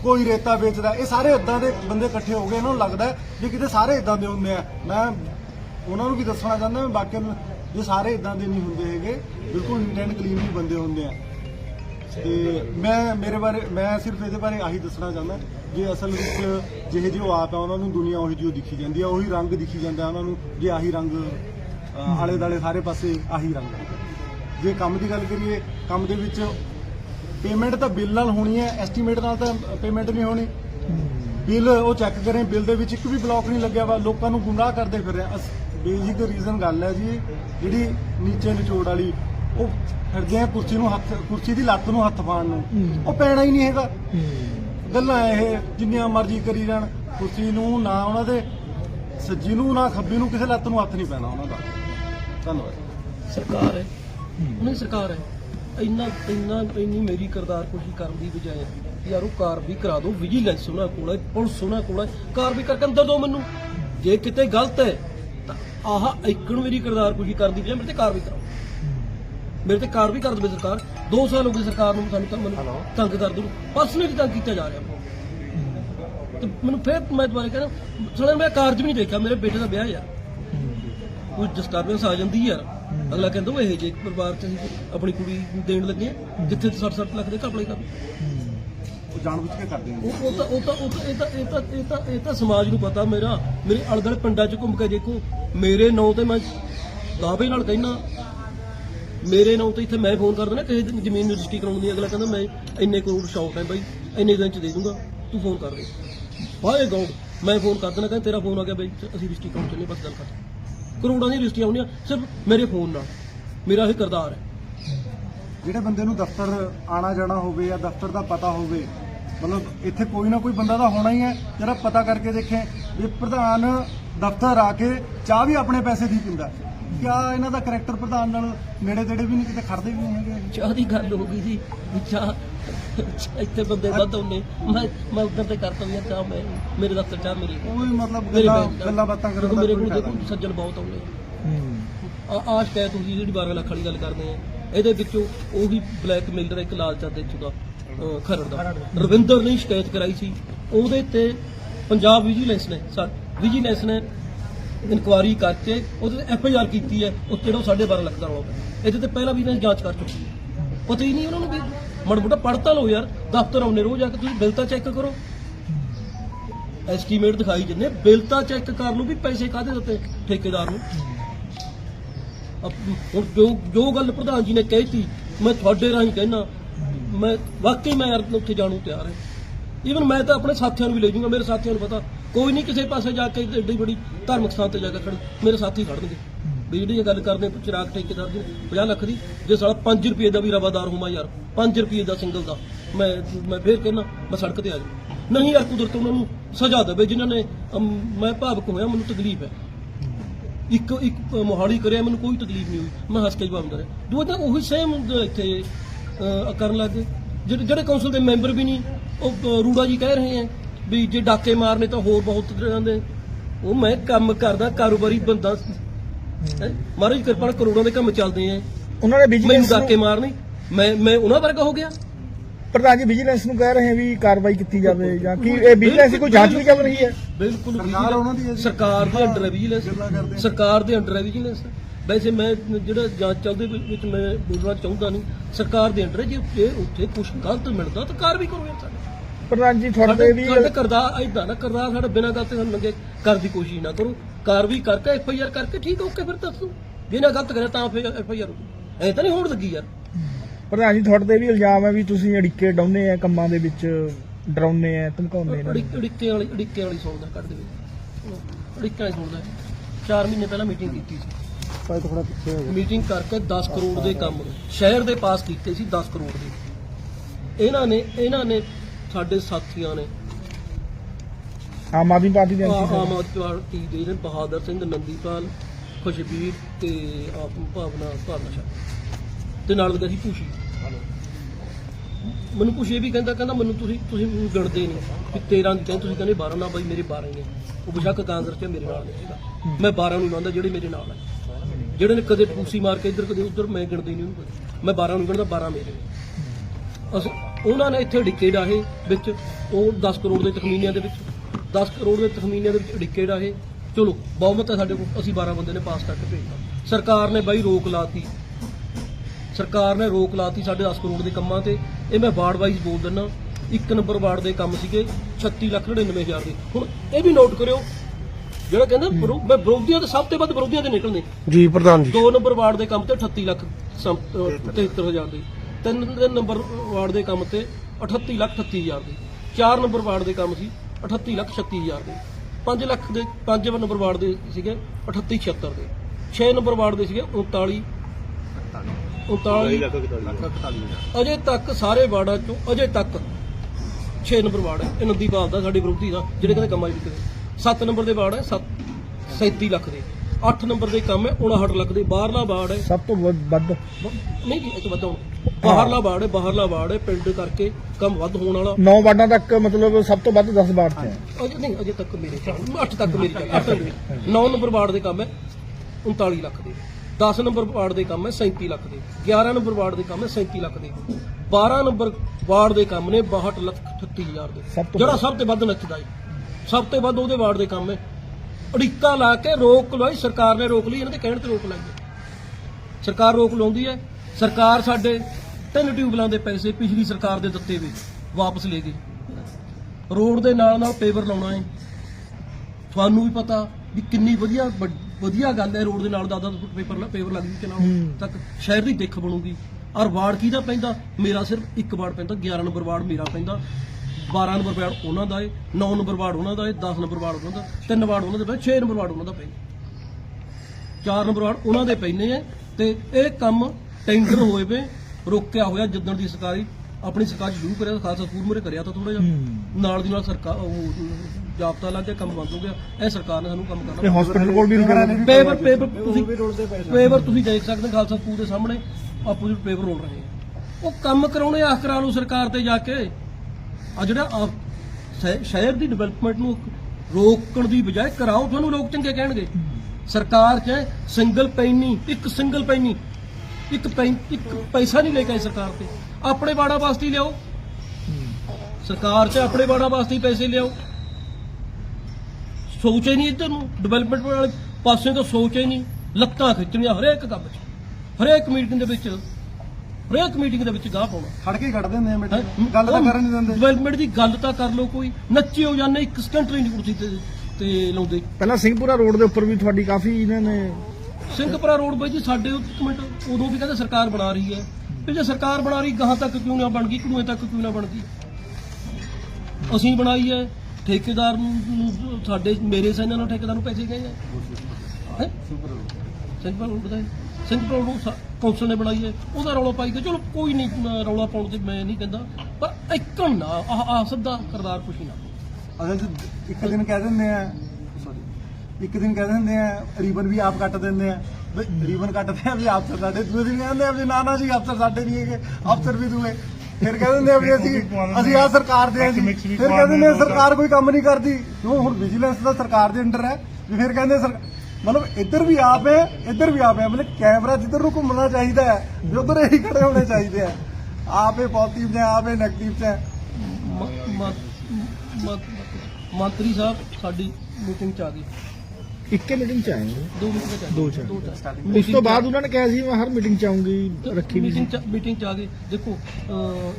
ਕੋਈ ਰੇਤਾ ਵੇਚਦਾ, ਇਹ ਸਾਰੇ ਇਦਾਂ ਦੇ ਬੰਦੇ ਇਕੱਠੇ ਹੋ ਗਏ, ਇਹਨਾਂ ਨੂੰ ਲੱਗਦਾ ਵੀ ਕਿਤੇ ਸਾਰੇ ਇਦਾਂ ਦੇ ਹੁੰਦੇ ਆ। ਮੈਂ ਉਹਨਾਂ ਨੂੰ ਵੀ ਦੱਸਣਾ ਚਾਹੁੰਦਾ ਮੈਂ ਬਾਕੀ ਨੂੰ ਜੇ ਸਾਰੇ ਇਦਾਂ ਦੇ ਨਹੀਂ ਹੁੰਦੇ ਹੈਗੇ, ਬਿਲਕੁਲ ਨੀਟ ਐਂਡ ਕਲੀਨ ਵੀ ਬੰਦੇ ਹੁੰਦੇ ਆ। ਤੇ ਮੈਂ ਮੇਰੇ ਬਾਰੇ ਮੈਂ ਸਿਰਫ ਇਹਦੇ ਬਾਰੇ ਆਹੀ ਦੱਸਣਾ ਚਾਹੁੰਦਾ ਜੇ ਅਸਲ ਵਿੱਚ ਜਿਹੇ ਜਿਹੇ ਉਹ ਆਪ ਆ, ਉਹਨਾਂ ਨੂੰ ਦੁਨੀਆ ਉਹੀ ਜਿਹੀ ਓ ਦਿਖੀ ਜਾਂਦੀ ਆ, ਉਹੀ ਰੰਗ ਦਿਖੀ ਜਾਂਦਾ ਉਹਨਾਂ ਨੂੰ ਜੇ ਆਹੀ ਰੰਗ ਆਲੇ ਦਾਲੇ ਸਾਰੇ ਪਾਸੇ ਆਹੀ ਰੰਗ ਹੈ ਜੇ ਕੰਮ ਦੀ ਗੱਲ ਕਰੀਏ, ਕੰਮ ਦੇ ਵਿੱਚ ਪੇਮੈਂਟ ਤਾਂ ਬਿੱਲ ਨਾਲ ਹੋਣੀ ਹੈ ਐਸਟੀਮੇਟ ਨਾਲ ਤਾਂ ਪੇਮੈਂਟ ਨਹੀਂ ਹੋਣੀ। ਬਿੱਲ ਉਹ ਚੈੱਕ ਕਰੇ ਬਿੱਲ ਦੇ ਵਿੱਚ ਇੱਕ ਵੀ ਬਲੌਕ ਨਹੀਂ ਲੱਗਿਆ ਵਾ ਲੋਕਾਂ ਨੂੰ ਗੁੰਮਰਾਹ ਕਰਦੇ ਫਿਰ ਰਹੇ ਬੇਸਿਕ ਰੀਜ਼ਨ ਗੱਲ ਹੈ ਜੀ ਜਿਹੜੀ ਨੀਚੇ ਨਿਚੋੜ ਵਾਲੀ ਉਹ ਫਿਰਦੇ ਆ ਕੁਰਸੀ ਨੂੰ ਹੱਥ ਕੁਰਸੀ ਦੀ ਲੱਤ ਨੂੰ ਹੱਥ ਪਾਉਣ ਨੂੰ। ਉਹ ਪੈਣਾ ਹੀ ਨਹੀਂ ਹੈਗਾ। ਗੱਲਾਂ ਇਹ ਜਿੰਨੀਆਂ ਮਰਜ਼ੀ ਕਰੀ ਜਾਣ ਕੁਰਸੀ ਨੂੰ ਨਾ ਉਹਨਾਂ ਦੇ ਸੱਜੀ ਨੂੰ ਨਾ ਖੱਬੀ ਨੂੰ ਕਿਸੇ ਲੱਤ ਨੂੰ ਹੱਥ ਨਹੀਂ ਪੈਣਾ ਉਹਨਾਂ ਦਾ। ਧੰਨਵਾਦ। ਸਰਕਾਰ ਹੈ। ਉਹਨੇ ਸਰਕਾਰ ਹੈ। ਇੰਨਾ ਇੰਨਾ ਇੰਨੀ ਮੇਰੀ ਕਰਦਾਰ ਕੁਸ਼ੀ ਕਰਨ ਦੀ ਬਜਾਏ ਯਾਰ ਉਹ ਕਾਰ ਵੀ ਕਰਾ ਦਿਓ ਵਿਜੀਲੈਂਸ ਉਹਨਾਂ ਕੋਲ ਹੈ ਪੁਲਿਸ ਉਹਨਾਂ ਕੋਲ ਹੈ ਕਾਰ ਵੀ ਕਰਕੇ ਅੰਦਰ ਦੋ ਮੈਨੂੰ। ਜੇ ਕਿਤੇ ਗਲਤ ਹੈ ਤਾਂ ਆਹ ਇੱਕਣ ਮੇਰੀ ਕਰਦਾਰ ਕੁਸ਼ੀ ਕਰਨ ਦੀ ਬਜਾਏ ਮੇਰੇ ਤੇ ਕਾਰ ਵੀ ਕਰਾਓ। ਮੇਰੇ ਤੇ ਕਾਰ ਵੀ ਕਰ ਦੇਵੇ ਸਰਕਾਰ। 2 ਸਾਲ ਹੋ ਗਏ ਸਰਕਾਰ ਨੂੰ ਸਾਨੂੰ ਤਾਂ ਮੈਨੂੰ ਤੰਗ ਕਰ ਦੂ ਪਰਸਨਲੀ ਤੰਗ ਕੀਤਾ ਜਾ ਰਿਹਾ। ਤੇ ਮੈਨੂੰ ਫੇਰ ਮੈਂ ਦੁਬਾਰਾ ਕਹਿੰਦਾ ਸੁਣਿਆ ਮੈਂ ਕਾਰਜ ਵੀ ਨਹੀਂ ਦੇਖਿਆ ਮੇਰੇ ਬੇਟੇ ਦਾ ਵਿਆਹ ਯਾਰ ਕੋਈ ਡਿਸਟਰਬੈਂਸ ਆ ਜਾਂਦੀ ਯਾਰ ਅਗਲਾ ਕਹਿੰਦਾ ਉਹ ਇਹ ਜੇ ਪਰਿਵਾਰ ਚ ਅਸੀਂ ਆਪਣੀ ਕੁੜੀ ਨੂੰ ਦੇਣ ਲੱਗੇ ਜਿੱਥੇ 60-60 ਲੱਖ ਦੇ ਘਪਲੇ ਕਰ ਉਹ ਜਾਣਬੁੱਝ ਕੇ ਕਰਦੇ ਨੇ। ਉਹ ਉਹ ਤਾਂ ਉਹ ਤਾਂ ਉਹ ਤਾਂ ਇਹ ਤਾਂ ਇਹ ਤਾਂ ਇਹ ਤਾਂ ਇਹ ਤਾਂ ਸਮਾਜ ਨੂੰ ਪਤਾ ਮੇਰਾ ਮੇਰੇ ਅਲਦਲ ਪਿੰਡਾਂ ਚ ਘੁੰਮ ਕੇ ਦੇਖੋ ਮੇਰੇ ਨਾਂ ਤੇ ਮੈਂ ਦਾਅਵੇ ਨਾਲ ਕਹਿਣਾ ਮੇਰੇ ਨਾਂ ਤੇ ਇੱਥੇ ਮੈਂ ਫੋਨ ਕਰ ਦੇਣਾ ਕਿਸੇ ਦੀ ਜ਼ਮੀਨ ਰਜਿਸਟਰੀ ਕਰਾਉਣ ਦੀ ਅਗਲਾ ਕਹਿੰਦਾ ਮੈਂ ਇੰਨੇ ਕਰੋੜ ਸ਼ੌਕ ਹੈ ਬਾਈ ਇੰਨੇ ਦਿਨ ਚ ਦੇ ਦੂੰਗਾ ਤੂੰ ਫੋਨ ਕਰ ਦੇ। ਬਾਏ ਗੌਡ ਮੈਂ ਫੋਨ ਕਰ ਦੇਣਾ ਕਹਿੰਦਾ ਤੇਰਾ ਫੋਨ ਆ ਗਿਆ ਬਾਈ ਅਸੀਂ ਰਜਿਸਟਰੀ ਕਰਾਉਣ ਚੱਲੇ ਬਸ ਗੱਲ ਕਰ ਕਰੋੜਾਂ ਦੀ ਰਜਿਸਟਰੀਆਂ ਆਉਂਦੀਆਂ, ਸਿਰਫ ਮੇਰੇ ਫੋਨ ਨਾਲ। ਮੇਰਾ ਇਹ ਕਰਦਾਰ ਹੈ। ਜਿਹੜੇ ਬੰਦੇ ਨੂੰ ਦਫ਼ਤਰ ਆਣਾ ਜਾਣਾ ਹੋਵੇ ਜਾਂ ਦਫ਼ਤਰ ਦਾ ਪਤਾ ਹੋਵੇ, ਮਤਲਬ ਇੱਥੇ ਕੋਈ ਨਾ ਕੋਈ ਬੰਦਾ ਤਾਂ ਹੋਣਾ ਹੀ ਹੈ, ਜਿਹੜਾ ਪਤਾ ਕਰਕੇ ਦੇਖੇ ਵੀ ਪ੍ਰਧਾਨ ਦਫ਼ਤਰ ਆ ਕੇ ਚਾਹ ਵੀ ਆਪਣੇ ਪੈਸੇ ਦੀ ਪੀਂਦਾ। ਕਿਆ ਇਹਨਾਂ ਦਾ ਕਰੈਕਟਰ ਪ੍ਰਧਾਨ ਨਾਲ ਨੇੜੇ ਤੇੜੇ ਵੀ ਨਹੀਂ ਕਿਤੇ ਖੜਦੇ ਵੀ ਨਹੀਂ ਹੈਗੇ ਚਾਹ ਦੀ ਗੱਲ ਹੋ ਗਈ ਸੀ ਵੀ ਚਾਹ ਇੱਥੇ ਬੰਦੇ ਵੱਧ ਹੁੰਦੇ ਮੈਂ ਮੈਂ ਉਧਰ ਤੇ ਕਰਤਾ ਵੀ ਚਾਹ ਮੈਂ ਮੇਰੇ ਦਫ਼ਤਰ ਚਾਹ ਮੇਰੀ ਉਹ ਵੀ ਮਤਲਬ ਗੱਲਾਂ ਬਾਤਾਂ ਕਰਨ ਦਾ ਮੇਰੇ ਕੋਈ ਕੋਲ ਦੇਖੋ ਸੱਜਣ ਬਹੁਤ ਆਉਂਦੇ ਆ। ਆ ਆ ਸ਼ਿਕਾਇਤ ਤੁਸੀਂ ਜਿਹੜੀ 12 ਲੱਖ ਵਾਲੀ ਗੱਲ ਕਰਦੇ ਆ ਇਹਦੇ ਵਿੱਚੋਂ ਉਹੀ ਬਲੈਕਮੇਲਰ ਇੱਕ ਲਾਲ ਚੰਦ ਇੱਥੋਂ ਦਾ ਅਹ, ਖਰੜ ਦਾ। ਰਵਿੰਦਰ ਨੇ ਸ਼ਿਕਾਇਤ ਕਰਾਈ ਸੀ। ਉਹਦੇ ਤੇ ਪੰਜਾਬ ਵਿਜੀਲੈਂਸ ਨੇ ਸਰ ਵਿਜੀਲੈਂਸ ਨੇ ਇਨਕੁਆਰੀ ਕਰਕੇ ਉਹਦੇ ਤੇ ਐਫ ਆਈ ਆਰ ਕੀਤੀ ਹੈ, ਉਹ ਜਿਹੜਾ 12.5 ਲੱਖ ਦਾ ਰੌਲਾ ਇਹਦੇ ਤੇ ਪਹਿਲਾਂ ਵੀ ਇਹਨਾਂ ਮੈਂ ਜਾਂਚ ਕਰ ਚੁੱਕੀ ਹੈ। ਪਤਾ ਹੀ ਨਹੀਂ ਉਹਨਾਂ ਨੂੰ ਵੀ ਮੜ ਮੋਟਾ ਪੜਤਾ ਲਓ ਯਾਰ, ਦਫ਼ਤਰ ਆਉਂਦੇ ਰੋਜ਼ ਆ ਕੇ, ਤੁਸੀਂ ਬਿੱਲ ਤਾਂ ਚੈੱਕ ਕਰੋ। ਐਸਟੀਮੇਟ ਦਿਖਾਈ ਜੰਨੇ ਬਿੱਲ ਤਾਂ ਚੈੱਕ ਕਰ ਲਓ ਵੀ ਪੈਸੇ ਕਾਹਦੇ ਦਿੱਤੇ, ਠੇਕੇਦਾਰ ਨੂੰ? ਹੁਣ ਜੋ ਜੋ ਗੱਲ ਪ੍ਰਧਾਨ ਜੀ ਨੇ ਕਹੀ ਤੀ ਮੈਂ ਤੁਹਾਡੇ ਰਾਹੀਂ ਕਹਿਣਾ ਮੈਂ, ਵਾਕਈ ਮੈਂ ਯਾਰ ਉੱਥੇ ਜਾਣ ਨੂੰ ਤਿਆਰ ਹਾਂ। ਈਵਨ ਮੈਂ ਤਾਂ ਆਪਣੇ ਸਾਥੀਆਂ ਨੂੰ ਵੀ ਲੈ ਜਾਊਂਗਾ ਮੇਰੇ ਸਾਥੀਆਂ ਨੂੰ ਪਤਾ। ਕੋਈ ਨਹੀਂ ਕਿਸੇ ਪਾਸੇ ਜਾ ਕੇ ਐਡੀ ਬੜੀ ਧਾਰਮਿਕ ਸਥਾਨ ਤੇ ਜਾ ਕੇ ਖੜ ਮੇਰੇ ਸਾਥੀ ਖੜਨਗੇ ਵੀ ਜਿਹੜੀ ਇਹ ਗੱਲ ਕਰਦੇ ਆ ਚਿਰਾਗ ਠੇਕੇਦਾਰ ਦੀ 50 ਲੱਖ ਦੀ, ਜੇ ਸਾਲਾ 5 ਰੁਪਏ ਦਾ ਵੀ ਰਵਾਦਾਰ ਹੋਵਾਂ ਯਾਰ 5 ਰੁਪਏ ਦਾ ਸਿੰਗਲ ਦਾ, ਮੈਂ ਮੈਂ ਫੇਰ ਕਹਿੰਦਾ, ਮੈਂ ਸੜਕ ਤੇ ਆ ਜਾ ਨਹੀਂ ਯਾਰ ਕੁਦਰਤ ਉਹਨਾਂ ਨੂੰ ਸਜ਼ਾ ਦੇਵੇ, ਜਿਨ੍ਹਾਂ ਨੇ ਮੈਂ ਭਾਵਕ ਹੋਇਆ, ਮੈਨੂੰ ਤਕਲੀਫ ਹੈ। ਇੱਕ ਇੱਕ ਮੋਹਾਲੀ ਕਰਿਆ, ਮੈਨੂੰ ਕੋਈ ਤਕਲੀਫ ਨਹੀਂ ਹੋਈ, ਮੈਂ ਹੱਸ ਕੇ ਜਵਾਬ ਦਿੰਦਾ ਰਿਹਾ। ਦੂਜਾ ਤਾਂ ਉਹੀ ਸੇਮ ਇੱਥੇ ਕਰਨ ਲੱਗ ਗਏ। ਜਿਹੜੇ ਜਿਹੜੇ ਕੌਂਸਲ ਦੇ ਮੈਂਬਰ ਵੀ ਨਹੀਂ, ਉਹ ਰੂੜਾ ਜੀ ਕਹਿ ਰਹੇ ਆ ਵੀ ਜੇ ਡਾਕੇ ਮਾਰਨੇ ਤਾਂ ਹੋਰ ਬਹੁਤ ਤਰ੍ਹਾਂ ਦੇ ਉਹ ਮੈਂ ਕੰਮ ਕਰਦਾ ਕਾਰੋਬਾਰੀ ਬੰਦਾ। ਹੈਂ। ਮਹਾਰਾਜ ਦੀ ਕਿਰਪਾ ਨਾਲ ਕਰੋੜਾਂ ਦੇ ਕੰਮ ਚੱਲਦੇ ਆ। ਉਹਨਾਂ ਨੇ ਮੈਨੂੰ ਵਿਜੀਲੈਂਸ ਡਾਕੇ ਮਾਰਨੇ। ਮੈਂ ਮੈਂ ਉਹਨਾਂ ਵਰਗਾ ਹੋ ਗਿਆ। ਪ੍ਰਧਾਨ ਜੀ ਵਿਜੀਲੈਂਸ ਨੂੰ ਕਹਿ ਰਹੇ ਆ ਵੀ ਕਾਰਵਾਈ ਕੀਤੀ ਜਾਵੇ ਜਾਂ ਕੀ ਇਹ ਵਿਜੀਲੈਂਸ ਦੀ ਕੋਈ ਜਾਂਚ ਵੀ ਚੱਲ ਰਹੀ ਹੈ? ਬਿਲਕੁਲ ਸਰਕਾਰ ਉਹਨਾਂ ਦੀ ਹੈ ਜੀ। ਸਰਕਾਰ ਦੇ ਅੰਡਰ ਹੈ ਵਿਜੀਲੈਂਸ। ਸਰਕਾਰ ਦੇ ਅੰਡਰ ਹੈ ਵਿਜੀਲੈਂਸ ਵੈਸੇ ਮੈਂ ਜਿਹੜਾ ਜਾਂਚ ਚੱਲਦੇ ਵਿੱਚ ਵਿੱਚ ਮੈਂ ਬੋਲਣਾ ਚਾਹੁੰਦਾ ਨਹੀਂ। ਸਰਕਾਰ ਦੇ ਅੰਡਰ ਹੈ ਜੇ ਜੇ ਉੱਥੇ ਕੁਝ ਗਲਤ ਮਿਲਦਾ ਤਾਂ ਕਾਰਵਾਈ ਕਰੋ ਯਾਰ ਸਾਡੇ ਪ੍ਰਧਾਨ ਜੀ ਤੁਹਾਡੇ ਵੀ ਕਰਦਾ ਇਦਾਂ ਨਾ ਕਰਦਾ ਸਾਡਾ ਬਿਨਾਂ ਗੱਲ ਤੇ ਸਾਨੂੰ ਨੰਗੇ ਕਰਨ ਦੀ ਕੋਸ਼ਿਸ਼ ਨਾ ਕਰੋ। ਕਾਰਵਾਈ ਕਰਕੇ ਐਫ ਆਈ ਆਰ ਕਰਕੇ ਠੀਕ ਓਕੇ ਫਿਰ ਦੱਸੋ। ਜੇ ਨਾ ਗਲਤ ਕਰਿਆ ਤਾਂ ਫਿਰ ਐਫ ਆਈ ਆਰ ਐ ਤਾਂ ਨਹੀਂ ਹੋਣ ਲੱਗੀ ਯਾਰ। ਪ੍ਰਧਾਨ ਜੀ ਤੁਹਾਡੇ ਤੇ ਵੀ ਇਲਜ਼ਾਮ ਹੈ ਵੀ ਤੁਸੀਂ ਅੜਿੱਕੇ ਡਾਉਨੇ ਆ ਕੰਮਾਂ ਦੇ ਵਿੱਚ ਡਰਾਉਨੇ ਆ ਧਮਕਾਉਂਦੇ ਨੇ। ਅੜਿੱਕੇ ਅੜਿੱਕੇ ਵਾਲੀ ਅੜਿੱਕੇ ਵਾਲੀ ਸੁਣਦਾ ਕੱਢ ਦੇ। ਅੜਿੱਕੇ ਵਾਲੀ ਸੁਣਦਾ 4 ਮਹੀਨੇ ਪਹਿਲਾਂ ਮੀਟਿੰਗ ਕੀਤੀ ਸੀ। ਭਾਈ ਥੋੜਾ ਪਿੱਛੇ ਹੋ ਮੀਟਿੰਗ ਕਰਕੇ 10 ਕਰੋੜ ਦੇ ਕੰਮ ਸ਼ਹਿਰ ਦੇ ਪਾਸ ਕੀਤੇ ਸੀ 10 ਕਰੋੜ ਦੇ। ਇਹਨਾਂ ਨੇ ਇਹਨਾਂ ਨੇ ਸਾਡੇ ਸਾਥੀਆਂ ਨੇ। ਆਮ ਆਦਮੀ ਪਾਰਟੀ ਦੇ ਐਮਸੀ ਆਮ ਆਦਮੀ ਪਾਰਟੀ ਦੇ ਨੇ ਬਹਾਦਰ ਸਿੰਘ ਨੰਦੀਪਾਲ ਖੁਸ਼ਬੀਰ ਤੇ ਆਪ ਭਾਵਨਾ ਭਾਵਨਾ ਸ਼ਾਹ ਤੇ ਨਾਲ ਲੱਗਾ ਸੀ ਭੂਸ਼ੀ। ਮੈਨੂੰ ਪੁੱਛੇ ਵੀ ਕਹਿੰਦਾ ਕਹਿੰਦਾ ਮੈਨੂੰ ਤੁਸੀਂ ਤੁਸੀਂ ਮੈਨੂੰ ਗਣਦੇ ਨਹੀਂ। ਕਿ 13 ਦੀ ਕਹਿੰਦੇ ਤੁਸੀਂ ਕਹਿੰਦੇ 12 ਨਾ ਬਾਈ ਮੇਰੇ 12 ਹੀ ਨੇ। ਉਹ ਬਿਸ਼ੱਕ ਕਾਂਗਰਸ ਚ ਮੇਰੇ ਨਾਲ ਨਹੀਂ ਸੀਗਾ। ਮੈਂ 12 ਨੂੰ ਮੰਨਦਾ ਜਿਹੜੇ ਮੇਰੇ ਨਾਲ ਹੈ ਜਿਹੜੇ ਨੇ ਕਦੇ ਟੂਸੀ ਮਾਰ ਕੇ ਇੱਧਰ ਕਦੇ ਉੱਧਰ ਮੈਂ ਗਿਣਦਾ ਨਹੀਂ ਉਹਨੂੰ। ਮੈਂ 12 ਨੂੰ ਗਿਣਦਾ 12 ਮੇਰੇ ਨੇ। ਅਸੀਂ ਉਹਨਾਂ ਨੇ ਇੱਥੇ ਡਿੱਕੇ ਡਾਹੇ ਵਿੱਚ ਉਹ 10 ਕਰੋੜ ਦੇ ਤਖਮੀਨਿਆਂ ਦੇ ਵਿੱਚ 10 ਕਰੋੜ ਦੇ ਤਖਮੀਨਿਆਂ ਦੇ ਵਿੱਚ ਡਿੱਕੇ ਡਾਹੇ। ਚਲੋ ਬਹੁਮਤ ਹੈ ਸਾਡੇ ਕੋਲ ਅਸੀਂ 12 ਬੰਦੇ ਨੇ ਪਾਸ ਕਰਕੇ ਭੇਜਤਾ ਸਰਕਾਰ ਨੇ ਬਾਈ ਰੋਕ ਲਾਤੀ। ਸਰਕਾਰ ਨੇ ਰੋਕ ਲਾਤੀ ਸਾਡੇ 10 ਕਰੋੜ ਦੇ ਕੰਮਾਂ ਤੇ। ਇਹ ਮੈਂ ਵਾਰਡ ਵਾਈਜ਼ ਬੋਲ ਦਿੰਦਾ ਇੱਕ ਨੰਬਰ ਵਾਰਡ ਦੇ ਕੰਮ ਸੀਗੇ 36 ਲੱਖ 99 ਹਜ਼ਾਰ ਦੇ। ਹੁਣ ਇਹ ਵੀ ਨੋਟ ਕਰਿਓ ਜਿਹੜਾ ਕਹਿੰਦਾ ਮੈਂ ਵਿਰੋਧੀਆਂ ਦੇ ਸਭ ਤੋਂ ਵੱਧ ਵਿਰੋਧੀਆਂ ਦੇ ਨਿਕਲਣੇ ਜੀ ਪ੍ਰਧਾਨ ਜੀ। ਦੋ ਨੰਬਰ ਵਾਰਡ ਦੇ ਕੰਮ ਤੇ 38 ਲੱਖ 73000 ਦੇ। ਤਿੰਨ ਦੇ ਨੰਬਰ ਵਾਰਡ ਦੇ ਕੰਮ ਤੇ 38 ਲੱਖ 38000 ਦੇ। ਚਾਰ ਨੰਬਰ ਵਾਰਡ ਦੇ ਕੰਮ ਸੀ 38 ਲੱਖ 36000 ਦੇ। 5 ਲੱਖ ਦੇ 5 ਨੰਬਰ ਵਾਰਡ ਦੇ ਸੀਗੇ 38 76 ਦੇ। 6 ਨੰਬਰ ਵਾਰਡ ਦੇ ਸੀਗੇ 39 39 ਅਜੇ ਤੱਕ ਸਾਰੇ ਵਾਰਡਾਂ ਚੋਂ ਅਜੇ ਤੱਕ 6 ਨੰਬਰ ਵਾਰਡ ਹੈ। ਇਹ ਨੰਦੀਪਾਲ ਦਾ ਸਾਡੇ ਵਿਰੋਧੀ ਦਾ ਜਿਹੜੇ ਕਹਿੰਦੇ ਕੰਮਾਂ 'ਚ ਵਿਕਦੇ 7 ਨੰਬਰ ਦੇ ਵਾਰਡ ਹੈ 7 37 ਲੱਖ ਦੇ। 8 ਨੰਬਰ ਦੇ ਕੰਮ ਹੈ 59 ਲੱਖ ਦੇ ਬਾਹਰਲਾ ਵਾਰਡ ਹੈ। ਸਭ ਤੋਂ ਵੱਧ- ਵੱਧ। ਨਹੀਂ ਜੀ ਇਹ ਵਧਾਉਣ ਬਾਹਰਲਾ ਵਾਰਡ ਹੈ ਬਾਹਰਲਾ ਵਾਰਡ ਹੈ ਪਿੰਡ ਕਰਕੇ ਕੰਮ ਵੱਧ ਹੋਣ ਵਾਲਾ। 9 ਵਾਰਡਾਂ ਤੱਕ ਮਤਲਬ ਸਭ ਤੋਂ ਵੱਧ 10 ਵਾਰਡ 'ਚ ਹੈ। ਅਜੇ ਨਹੀਂ ਅਜੇ ਤੱਕ ਮੇਰੇ 8 ਤੱਕ ਮੇਰੀ ਚੱਲ 9 ਨੰਬਰ ਵਾਰਡ ਦੇ ਕੰਮ ਹੈ 39 ਲੱਖ ਦੇ। 10 ਨੰਬਰ ਵਾਰਡ ਦੇ ਕੰਮ ਹੈ 37 ਲੱਖ ਦੇ। 11 ਨੰਬਰ ਵਾਰਡ ਦੇ ਕੰਮ ਹੈ 37 ਲੱਖ ਦੇ। 12 ਨੰਬਰ ਵਾਰਡ ਦੇ ਕੰਮ ਨੇ 62 ਲੱਖ 38 ਹਜ਼ਾਰ ਦੇ। ਸਭ ਤੋਂ ਜਿਹੜਾ ਸਭ ਤੋਂ ਵੱਧ ਨੱਚਦਾ ਜੀ ਸਭ ਤੋਂ ਵੱਧ ਉਹਦੇ ਵਾਰਡ ਦੇ ਕੰਮ ਹੈ ਅੜਿੱਕਾ ਲਾ ਕੇ ਰੋਕ ਲਈ ਸਰਕਾਰ ਨੇ ਰੋਕ ਲਈ ਇਹਨਾਂ ਦੇ ਕਹਿਣ ਤੇ ਰੋਕ ਲਾਈ। ਸਰਕਾਰ ਰੋਕ ਲਾਉਂਦੀ ਹੈ ਸਰਕਾਰ ਸਾਡੇ ਤਿੰਨ ਟਿਊਬਲਾਂ ਦੇ ਪੈਸੇ ਪਿਛਲੀ ਸਰਕਾਰ ਦੇ ਦਿੱਤੇ ਵੇ ਵਾਪਸ ਲੈ ਗਈ ਰੋਡ ਦੇ ਨਾਲ ਨਾਲ ਪੇਵਰ ਲਾਉਣਾ ਹੈ। ਤੁਹਾਨੂੰ ਵੀ ਪਤਾ ਵੀ ਕਿੰਨੀ ਵਧੀਆ ਵਧੀਆ ਗੱਲ ਹੈ ਰੋਡ ਦੇ ਨਾਲ ਦਾਦਾ ਪੇਪਰ ਪੇਵਰ ਲੱਗ ਜੂ ਚਲਾਉ ਹੂੰ। ਤੱਕ ਸ਼ਹਿਰ ਦੀ ਦਿੱਖ ਬਣੂਗੀ। ਔਰ ਵਾਰਡ ਕਿਹਦਾ ਪੈਂਦਾ? ਮੇਰਾ ਸਿਰਫ ਇੱਕ ਵਾਰਡ ਪੈਂਦਾ 11 ਨੰਬਰ ਵਾਰਡ ਮੇਰਾ ਪੈਂਦਾ। 12 ਨੰਬਰ ਵਾਰਡ ਉਹਨਾਂ ਦਾ ਹੈ 9 ਨੰਬਰ ਵਾਰਡ ਉਹਨਾਂ ਦਾ ਹੈ 10 ਨੰਬਰ ਵਾਰਡ ਉਹਨਾਂ ਦਾ ਤਿੰਨ ਵਾਰਡ ਉਹਨਾਂ ਦੇ ਪੈ 6 ਨੰਬਰ ਵਾਰਡ ਉਹਨਾਂ ਦਾ ਪੈਂਦਾ 4 ਨੰਬਰ ਵਾਰਡ ਉਹਨਾਂ ਦੇ ਪੈਂਦੇ ਆ ਤੇ ਇਹ ਕੰਮ ਟੈਂਡਰ ਹੋਏ ਵੇ ਰੋਕਿਆ ਹੋਇਆ ਜਿੱਦਣ ਦੀ ਸਰਕਾਰੀ ਆਪਣੀ ਸਰਕਾਰ ਸ਼ੁਰੂ ਕਰਿਆ ਖਾਲਸਾ ਸਕੂਲ ਮੂਹਰੇ ਕਰਿਆ ਤਾਂ ਥੋੜਾ ਜਿਹਾ। ਨਾਲ ਦੀ ਨਾਲ ਸਰਕਾਰ ਉਹ ਜਾਬਤਾ ਲੱਗ ਗਿਆ ਕੰਮ ਬੰਦ ਹੋ ਗਿਆ ਇਹ ਸਰਕਾਰ ਨੇ ਸਾਨੂੰ ਕੰਮ ਤੇ ਕਰਨਾ ਹਸਪੀਟਲ ਕੋਲ ਵੀ ਰੁਕੇ ਪੇਪਰ ਪੇਪਰ ਤੁਸੀਂ ਪੇਪਰ ਤੁਸੀਂ ਦੇਖ ਸਕਦੇ ਖਾਲਸਾ ਸਕੂਲ ਦੇ ਸਾਹਮਣੇ ਆਪੋਜ਼ਿਟ ਪੇਪਰ ਰੋਲ ਰਹੇ ਆ। ਉਹ ਕੰਮ ਕਰਾਉਣੇ ਆਖ ਕਰਾ ਲਓ ਸਰਕਾਰ ਤੇ ਜਾ ਕੇ। ਆ ਜਿਹੜਾ ਸ਼ਹਿਰ ਦੀ ਡਿਵੈਲਪਮੈਂਟ ਨੂੰ ਰੋਕਣ ਦੀ ਬਜਾਏ ਕਰਾਓ, ਤੁਹਾਨੂੰ ਲੋਕ ਚੰਗੇ ਕਹਿਣਗੇ। ਸਰਕਾਰ 'ਚ ਸਿੰਗਲ ਪੈਨੀ ਇੱਕ ਸਿੰਗਲ ਪੈਨੀ ਇੱਕ ਪੈਨ ਇੱਕ ਪੈਸਾ ਨਹੀਂ ਲੈ ਕੇ ਆਈ ਸਰਕਾਰ ਤੇ। ਆਪਣੇ ਬਾੜਾ ਵਾਸਤੇ ਲਿਆਓ। ਸਰਕਾਰ 'ਚ ਆਪਣੇ ਬਾੜਾ ਵਾਸਤੇ ਪੈਸੇ ਲਿਆਓ। ਸੋਚੇ ਨਹੀਂ ਇੱਧਰ ਨੂੰ ਡਿਵੈਲਪਮੈਂਟ ਵਾਲੇ ਪਾਸੇ ਤੋਂ ਸੋਚੇ ਨਹੀਂ। ਲੱਤਾਂ ਖਿੱਚਣੀਆਂ ਹਰੇਕ ਕੰਮ 'ਚ, ਹਰੇਕ ਮੀਟਿੰਗ ਦੇ ਵਿੱਚ। ਹਰੇਕ ਮੀਟਿੰਗ ਦੇ ਵਿੱਚ ਗਾਹ ਪਾਉਣਾ। ਖੜ ਕੇ ਕੱਢ ਦਿੰਦੇ ਆ ਮੀਟਿੰਗ ਗੱਲ ਤਾਂ ਕਰਨ ਨਹੀਂ ਦਿੰਦੇ। ਡਿਵੈਲਪਮੈਂਟ ਦੀ ਗੱਲ ਤਾਂ ਕਰ ਲਓ ਕੋਈ। ਨੱਚੇ ਹੋ ਜਾਂਦੇ ਇੱਕ ਸਕਿੰਟ ਨਹੀਂ ਕੁਰਸੀ ਤੇ ਤੇ ਲਾਉਂਦੇ। ਪਹਿਲਾਂ ਸਿੰਘਪੁਰਾ ਰੋਡ ਦੇ ਉੱਪਰ ਵੀ ਤੁਹਾਡੀ ਕਾਫੀ ਇਹਨਾਂ ਨੇ ਸਿੰਘਪੁਰਾ ਰੋਡ ਬਾਈ ਜੀ ਸਾਡੇ ਇੱਕ ਮਿੰਟ ਉਦੋਂ ਵੀ ਕਹਿੰਦੇ ਸਰਕਾਰ ਬਣਾ ਰਹੀ ਹੈ। ਤੇ ਜੇ ਸਰਕਾਰ ਬਣਾ ਰਹੀ ਗਾਹਾਂ ਤੱਕ ਕਿਉਂ ਨਾ ਬਣ ਗਈ ਕਨੂਏ ਤੱਕ ਕਿਉਂ ਨਾ ਬਣ ਗਈ? ਅਸੀਂ ਬਣਾਈ ਹੈ ਠੇਕੇਦਾਰ ਨੂੰ ਸਾਡੇ ਮੇਰੇ ਸੈਨਾਂ ਨੂੰ ਠੇਕੇਦਾਰ ਨੂੰ ਪੈਸੇ ਗਏ ਹੈ? ਹੈ ਸਿੰਪਲ ਬਤਾਏ ਸਿੰਪਲ ਨੂੰ ਕੌਂਸਲ ਨੇ ਬਣਾਈ ਹੈ। ਉਹਦਾ ਰੌਲਾ ਪਾਈ ਗਿਆ ਚਲੋ ਕੋਈ ਨਹੀਂ ਰੌਲਾ ਪਾਉਣ ਤੇ ਮੈਂ ਨਹੀਂ ਕਹਿੰਦਾ। ਪਰ ਇੱਕਣ ਨਾ, ਆਹ ਆਹ ਸਦਾ ਕਰਦਾਰ ਖੁਸ਼ੀ ਨਾ ਅਸਲ ਇੱਕ ਦਿਨ ਕਹਿ ਦਿੰਦੇ ਆ ਸੌਰੀ ਇੱਕ ਦਿਨ ਕਹਿ ਦਿੰਦੇ ਆ, ਰੀਬਨ ਵੀ ਆਪ ਕੱਟ ਦਿੰਦੇ ਆ। ਰੀਬਨ ਕੱਟਦੇ ਆ ਵੀ ਅਫਸਰ ਸਾਡੇ ਦੂਜੇ ਦਿਨ ਕਹਿੰਦੇ ਆ, ਵੀ ਨਾ ਨਾ ਜੀ ਅਫਸਰ ਸਾਡੇ ਨਹੀਂ ਹੈਗੇ, ਅਫਸਰ ਵੀ ਦੂਏ। ਫਿਰ ਕਹਿ ਦਿੰਦੇ ਆ ਵੀ ਅਸੀਂ ਅਸੀਂ ਆ ਸਰਕਾਰ ਦੇ ਆ ਜੀ ਫਿਰ ਕਹਿ ਦਿੰਦੇ ਸਰਕਾਰ ਕੋਈ ਕੰਮ ਨਹੀਂ ਕਰਦੀ। ਕਿਉਂ? ਹੁਣ ਵਿਜੀਲੈਂਸ ਦਾ ਸਰਕਾਰ ਦੇ ਅੰਡਰ ਹੈ। ਵੀ ਫਿਰ ਕਹਿੰਦੇ ਸਰ ਮਤਲਬ ਇੱਧਰ ਵੀ ਆਪ ਹੈ ਇੱਧਰ ਵੀ ਆਪ ਹੈ। ਮਤਲਬ ਕੈਮਰਾ ਜਿੱਧਰ ਨੂੰ ਘੁੰਮਣਾ ਚਾਹੀਦਾ ਹੈ ਵੀ ਉਧਰ ਹੀ ਖੜੇ ਹੋਣੇ ਚਾਹੀਦੇ ਆ ਆਪੇ ਪੋਜ਼ਿਟਿਵ ਨੇ ਆਪੇ ਨੈਗੇਟਿਵ ਚ ਮੰਤਰੀ ਸਾਹਿਬ ਸਾਡੀ ਮੀਟਿੰਗ ਚ ਆ ਗਏ। ਇੱਕੇ ਮੀਟਿੰਗ ਚ ਆਏ ਹੋ। ਦੋ ਮੀਟਿੰਗ ਚ। ਦੋ। ਉਸ ਤੋਂ ਬਾਅਦ ਉਹਨਾਂ ਨੇ ਕਿਹਾ ਸੀ ਮੈਂ ਹਰ ਮੀਟਿੰਗ ਚ ਆਉਂਗੀ ਰੱਖੀ ਮੀਟਿੰਗ ਚ ਮੀਟਿੰਗ ਚ ਆ ਗਏ। ਦੇਖੋ ਅਹ,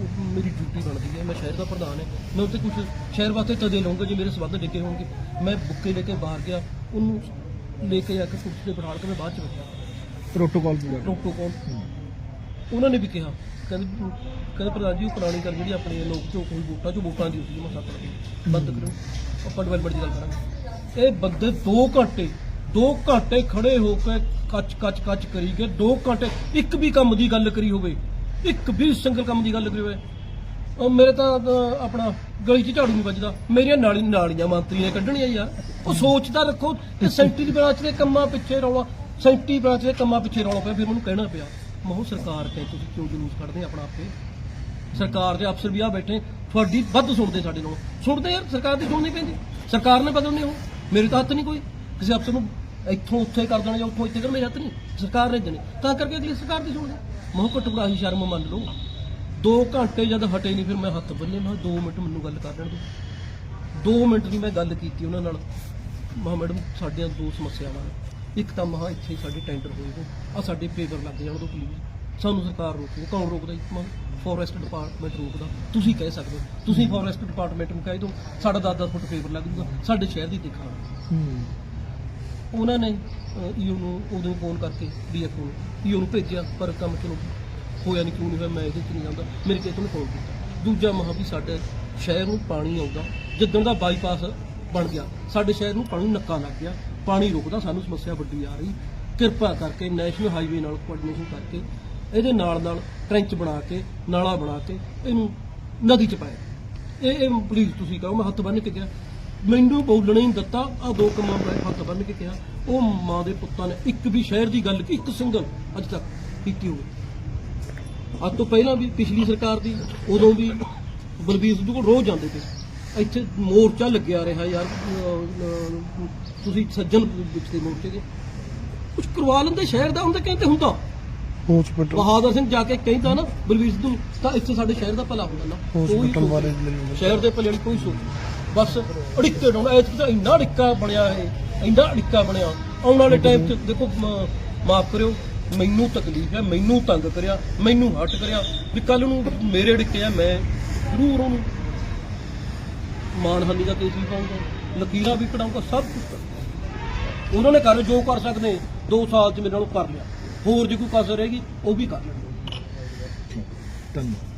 ਮੇਰੀ ਡਿਊਟੀ ਬਣਦੀ ਹੈ ਮੈਂ ਸ਼ਹਿਰ ਦਾ ਪ੍ਰਧਾਨ ਹਾਂ। ਮੈਂ ਉੱਤੇ ਕੁਝ ਸ਼ਹਿਰ ਵਾਸਤੇ ਤਦੇ ਲਵਾਂਗਾ ਜੇ ਮੇਰੇ ਸਬੰਧ ਡਿੱਗੇ ਹੋਣਗੇ। ਮੈਂ ਬੁੱਕੇ ਲੈ ਕੇ ਬਾਹਰ ਗਿਆ ਉਹਨੂੰ ਲੈ ਕੇ ਜਾ ਕੇ ਕੁਰਸੀ ਤੇ ਬਿਠਾ ਕੇ ਮੈਂ ਬਾਅਦ ਚ ਬੈਠਾ। ਪ੍ਰੋਟੋਕਾਲ ਪੂਰਾ ਪ੍ਰੋਟੋਕੋਲ ਉਹਨਾਂ ਨੇ ਵੀ ਕਿਹਾ ਕਹਿੰਦੇ ਕਹਿੰਦੇ ਪ੍ਰਧਾਨ ਜੀ ਉਹ ਪੁਰਾਣੀ ਗੱਲ ਜਿਹੜੀ ਆਪਣੀ ਲੋਕ ਚੋਂ ਕੋਈ ਵੋਟਾਂ ਚੋਂ ਵੋਟਾਂ ਦੀ ਹੁੰਦੀ ਹੈ ਮਸਾ ਪੜ ਬੰਦ ਕਰੋ। ਆਪਾਂ ਡਿਵੈਲਪਮੈਂਟ ਦੀ ਗੱਲ ਕਰਾਂਗੇ। ਇਹ ਬੰਦੇ 2 ਘੰਟੇ 2 ਘੰਟੇ ਖੜੇ ਹੋ ਕੇ ਕੱਚ ਕੱਚ ਕੱਚ ਕਰੀ ਗਏ 2 ਘੰਟੇ ਇੱਕ ਵੀ ਕੰਮ ਦੀ ਗੱਲ ਕਰੀ ਹੋਵੇ। ਇੱਕ ਵੀ ਸਿੰਗਲ ਕੰਮ ਦੀ ਗੱਲ ਕਰੀ ਹੋਵੇ ਉਹ ਮੇਰੇ ਤਾਂ ਅਹ, ਆਪਣਾ ਗਲੀ 'ਚ ਝਾੜੂ ਨਹੀਂ ਵੱਜਦਾ। ਮੇਰੀਆਂ ਨਾਲੀ ਨਾਲੀਆਂ ਮੰਤਰੀ ਨੇ ਕੱਢਣੀਆਂ ਯਾਰ ਉਹ ਸੋਚਦਾ ਰੱਖੋ ਕਿ ਸੈਂਟਰੀ ਬ੍ਰਾਂਚ ਦੇ ਕੰਮਾਂ ਪਿੱਛੇ ਰੌਲਾ ਸੈਂਟਰੀ ਬ੍ਰਾਂਚ ਦੇ ਕੰਮਾਂ ਪਿੱਛੇ ਰੌਲਾ ਪਿਆ ਫਿਰ ਮੈਨੂੰ ਕਹਿਣਾ ਪਿਆ ਮਹੋ ਸਰਕਾਰ ਤੇ ਤੁਸੀਂ ਕਿਉਂ ਜਲੂਸ ਕੱਢਦੇ ਆਪਣਾ ਆਪੇ? ਸਰਕਾਰ ਦੇ ਅਫਸਰ ਵੀ ਆ ਬੈਠੇ ਤੁਹਾਡੀ ਵੱਧ ਸੁਣਦੇ ਸਾਡੇ ਨਾਲੋਂ। ਸੁਣਦੇ ਯਾਰ ਸਰਕਾਰ ਦੀ ਸੁਣਨੀ ਪੈਂਦੀ। ਸਰਕਾਰ ਨੇ ਬਦਲਣੀ ਉਹ। ਮੇਰੇ ਤਾਂ ਹੱਥ ਨਹੀਂ ਕੋਈ। ਕਿਸੇ ਅਫਸਰ ਨੂੰ ਇੱਥੋਂ ਉੱਥੇ ਕਰ ਦੇਣਾ ਜਾਂ ਉੱਥੋਂ ਇੱਥੇ ਕਰ ਮੇਰੇ ਹੱਥ ਨਹੀਂ। ਸਰਕਾਰ ਨੇ। ਦੇਣੇ ਤਾਂ ਕਰਕੇ ਅਗਲੀ ਸਰਕਾਰ ਦੀ ਸੁਣਦੇ ਮਹੋ ਘਟੂਰਾ ਹੀ ਸ਼ਰਮ ਮੰਨ ਲਓ। 2 ਘੰਟੇ ਜਦ ਹਟੇ ਨਹੀਂ ਫਿਰ ਮੈਂ ਹੱਥ ਬੰਨੇ ਮੈਂ 2 ਮਿੰਟ ਮੈਨੂੰ ਗੱਲ ਕਰ ਲੈਣ ਦਿਓ। 2 ਮਿੰਟ ਦੀ ਮੈਂ ਗੱਲ ਕੀਤੀ ਉਹਨਾਂ ਨਾਲ। ਮਹਾ ਮੈਡਮ, ਸਾਡੀਆਂ ਦੋ ਸਮੱਸਿਆਵਾਂ ਨੇ। ਇੱਕ ਤਾਂ ਮਹਾ ਇੱਥੇ ਸਾਡੇ ਟੈਂਡਰ ਹੋਏ ਨੇ। ਆ ਸਾਡੇ ਪੇਪਰ ਲੱਗ ਜਾਣ ਤੋਂ ਪਲੀਜ਼ ਸਾਨੂੰ ਸਰਕਾਰ ਰੋਕੋ। ਕੌਣ ਰੋਕਦਾ ਜੀ? ਫੋਰੈਸਟ ਡਿਪਾਰਟਮੈਂਟ ਰੋਕਦਾ। ਤੁਸੀਂ ਕਹਿ ਸਕਦੇ ਹੋ। ਤੁਸੀਂ ਫੋਰੈਸਟ ਡਿਪਾਰਟਮੈਂਟ ਨੂੰ ਕਹਿ ਦਿਓ, ਸਾਡਾ 10-10 ਫੁੱਟ ਪੇਪਰ ਲੱਗ ਜੂਗਾ। ਸਾਡੇ ਸ਼ਹਿਰ ਦੀ ਦੇਖਣਾ ਉਹਨਾਂ ਨੇ ਈਓ ਨੂੰ ਉਦੋਂ ਫੋਨ ਕਰਕੇ ਡੀਐਫਓ ਨੂੰ, ਈਓ ਨੂੰ ਭੇਜਿਆ, ਪਰ ਕੰਮ ਚਲੋ ਹੋਇਆ ਨਹੀਂ ਕਿਉਂ ਨਹੀਂ ਹੋਇਆ, ਮੈਂ ਇਹਦੇ 'ਚ ਨਹੀਂ ਜਾਂਦਾ ਮੇਰੇ ਕੇਸ ਨੂੰ ਫੋਨ ਕੀਤਾ। ਦੂਜਾ ਮਹਾ ਵੀ ਸਾਡੇ ਸ਼ਹਿਰ ਨੂੰ ਪਾਣੀ ਆਉਂਦਾ। ਜਿੱਦਣ ਦਾ ਬਾਈਪਾਸ ਬਣ ਗਿਆ, ਸਾਡੇ ਸ਼ਹਿਰ ਨੂੰ ਪਾਣੀ ਨੱਕਾ ਲੱਗ ਗਿਆ। ਪਾਣੀ ਰੁਕਦਾ, ਸਾਨੂੰ ਸਮੱਸਿਆ ਵੱਡੀ ਆ ਰਹੀ। ਕਿਰਪਾ ਕਰਕੇ ਨੈਸ਼ਨਲ ਹਾਈਵੇ ਨਾਲ ਕੋਆਰਡੀਨੇਸ਼ਨ ਕਰਕੇ ਇਹਦੇ ਨਾਲ ਨਾਲ ਟ੍ਰੈਂਚ ਬਣਾ ਕੇ, ਨਾਲਾ ਬਣਾ ਕੇ ਇਹਨੂੰ ਨਦੀ 'ਚ ਪਾਇਆ। ਇਹ ਇਹ ਪਲੀਜ਼ ਤੁਸੀਂ ਕਹੋ, ਮੈਂ ਹੱਥ ਬੰਨ੍ਹ ਕੇ ਗਿਆ ਮੈਨੂੰ ਬੋਲਣਾ ਹੀ ਨਹੀਂ ਦਿੱਤਾ। ਆ ਦੋ ਕੰਮਾਂ ਮੈਂ ਹੱਥ ਬੰਨ੍ਹ ਕੇ ਕਿਹਾ। ਉਹ ਮਾਂ ਦੇ ਪੁੱਤਾਂ ਨੇ ਇੱਕ ਵੀ ਸ਼ਹਿਰ ਦੀ ਗੱਲ ਇੱਕ ਸਿੰਗਲ। ਅੱਜ ਤੱਕ ਕੀਤੀ ਹੋਵੇ। ਅੱਜ ਤੋਂ ਪਹਿਲਾਂ ਵੀ ਪਿਛਲੀ ਸਰਕਾਰ ਦੀ ਉਦੋਂ ਵੀ ਬਲਬੀਰ ਸਿੱਧੂ ਕੋਲ ਰੋਜ਼ ਜਾਂਦੇ ਤੇ ਇੱਥੇ ਮੋਰਚਾ ਲੱਗਿਆ ਰਿਹਾ ਯਾਰ। ਤੁਸੀਂ ਸੱਜਣ ਵਿੱਚ ਦੇ ਮੋਰਚੇ ਦੇ। ਕੁਝ ਕਰਵਾ ਲੈਂਦੇ ਸ਼ਹਿਰ ਦਾ ਹੁੰਦਾ ਕਹਿੰਦੇ ਹੁੰਦਾ। ਹਸਪੀਟਲ ਬਹਾਦਰ ਸਿੰਘ ਜਾ ਕੇ ਕਹਿੰਦਾ ਨਾ ਬਲਬੀਰ ਸਿੱਧੂ ਤਾਂ ਇੱਥੇ ਸਾਡੇ ਸ਼ਹਿਰ ਦਾ ਭਲਾ ਹੁੰਦਾ ਨਾ ਕੋਈ। ਸ਼ਹਿਰ ਦੇ ਭਲੇ ਕੋਈ ਸੋਚ। ਬਸ ਅੜਿੱਕੇ ਡਾਉਣਾ ਇਸ ਤਾਂ ਇੰਨਾ ਅੜਿੱਕਾ ਬਣਿਆ ਇਹ, ਇੰਨਾ ਅੜਿੱਕਾ ਬਣਿਆ। ਆਉਣ ਵਾਲੇ ਟਾਈਮ 'ਚ ਦੇਖੋ ਮਾਫ ਕਰਿਓ, ਮੈਨੂੰ ਤਕਲੀਫ ਹੈ, ਮੈਨੂੰ ਤੰਗ ਕਰਿਆ, ਮੈਨੂੰ ਹਟ ਕਰਿਆ ਵੀ ਕੱਲ ਨੂੰ ਮੇਰੇ ਅੜਿੱਕੇ ਆ, ਮੈਂ ਜ਼ਰੂਰ ਉਹਨੂੰ ਮਾਨਹਾਨੀ ਦਾ ਕੇਸ ਵੀ ਪਾਉਂਗਾ ਲਕੀਰਾਂ ਵੀ ਕਢਾਊਂਗਾ, ਸਭ ਕੁਝ ਕਰਾਂਗਾ। ਉਹਨਾਂ ਨੇ ਕਰ ਜੋ ਕਰ ਸਕਦੇ 2 ਸਾਲ 'ਚ ਮੇਰੇ ਨਾਲ ਕਰ ਲਿਆ। ਹੋਰ ਜੇ ਕੋਈ ਕਸਰ ਰਹੇਗੀ ਉਹ ਵੀ ਕਰ ਲੈਣਗੇ ਧੰਨਵਾਦ।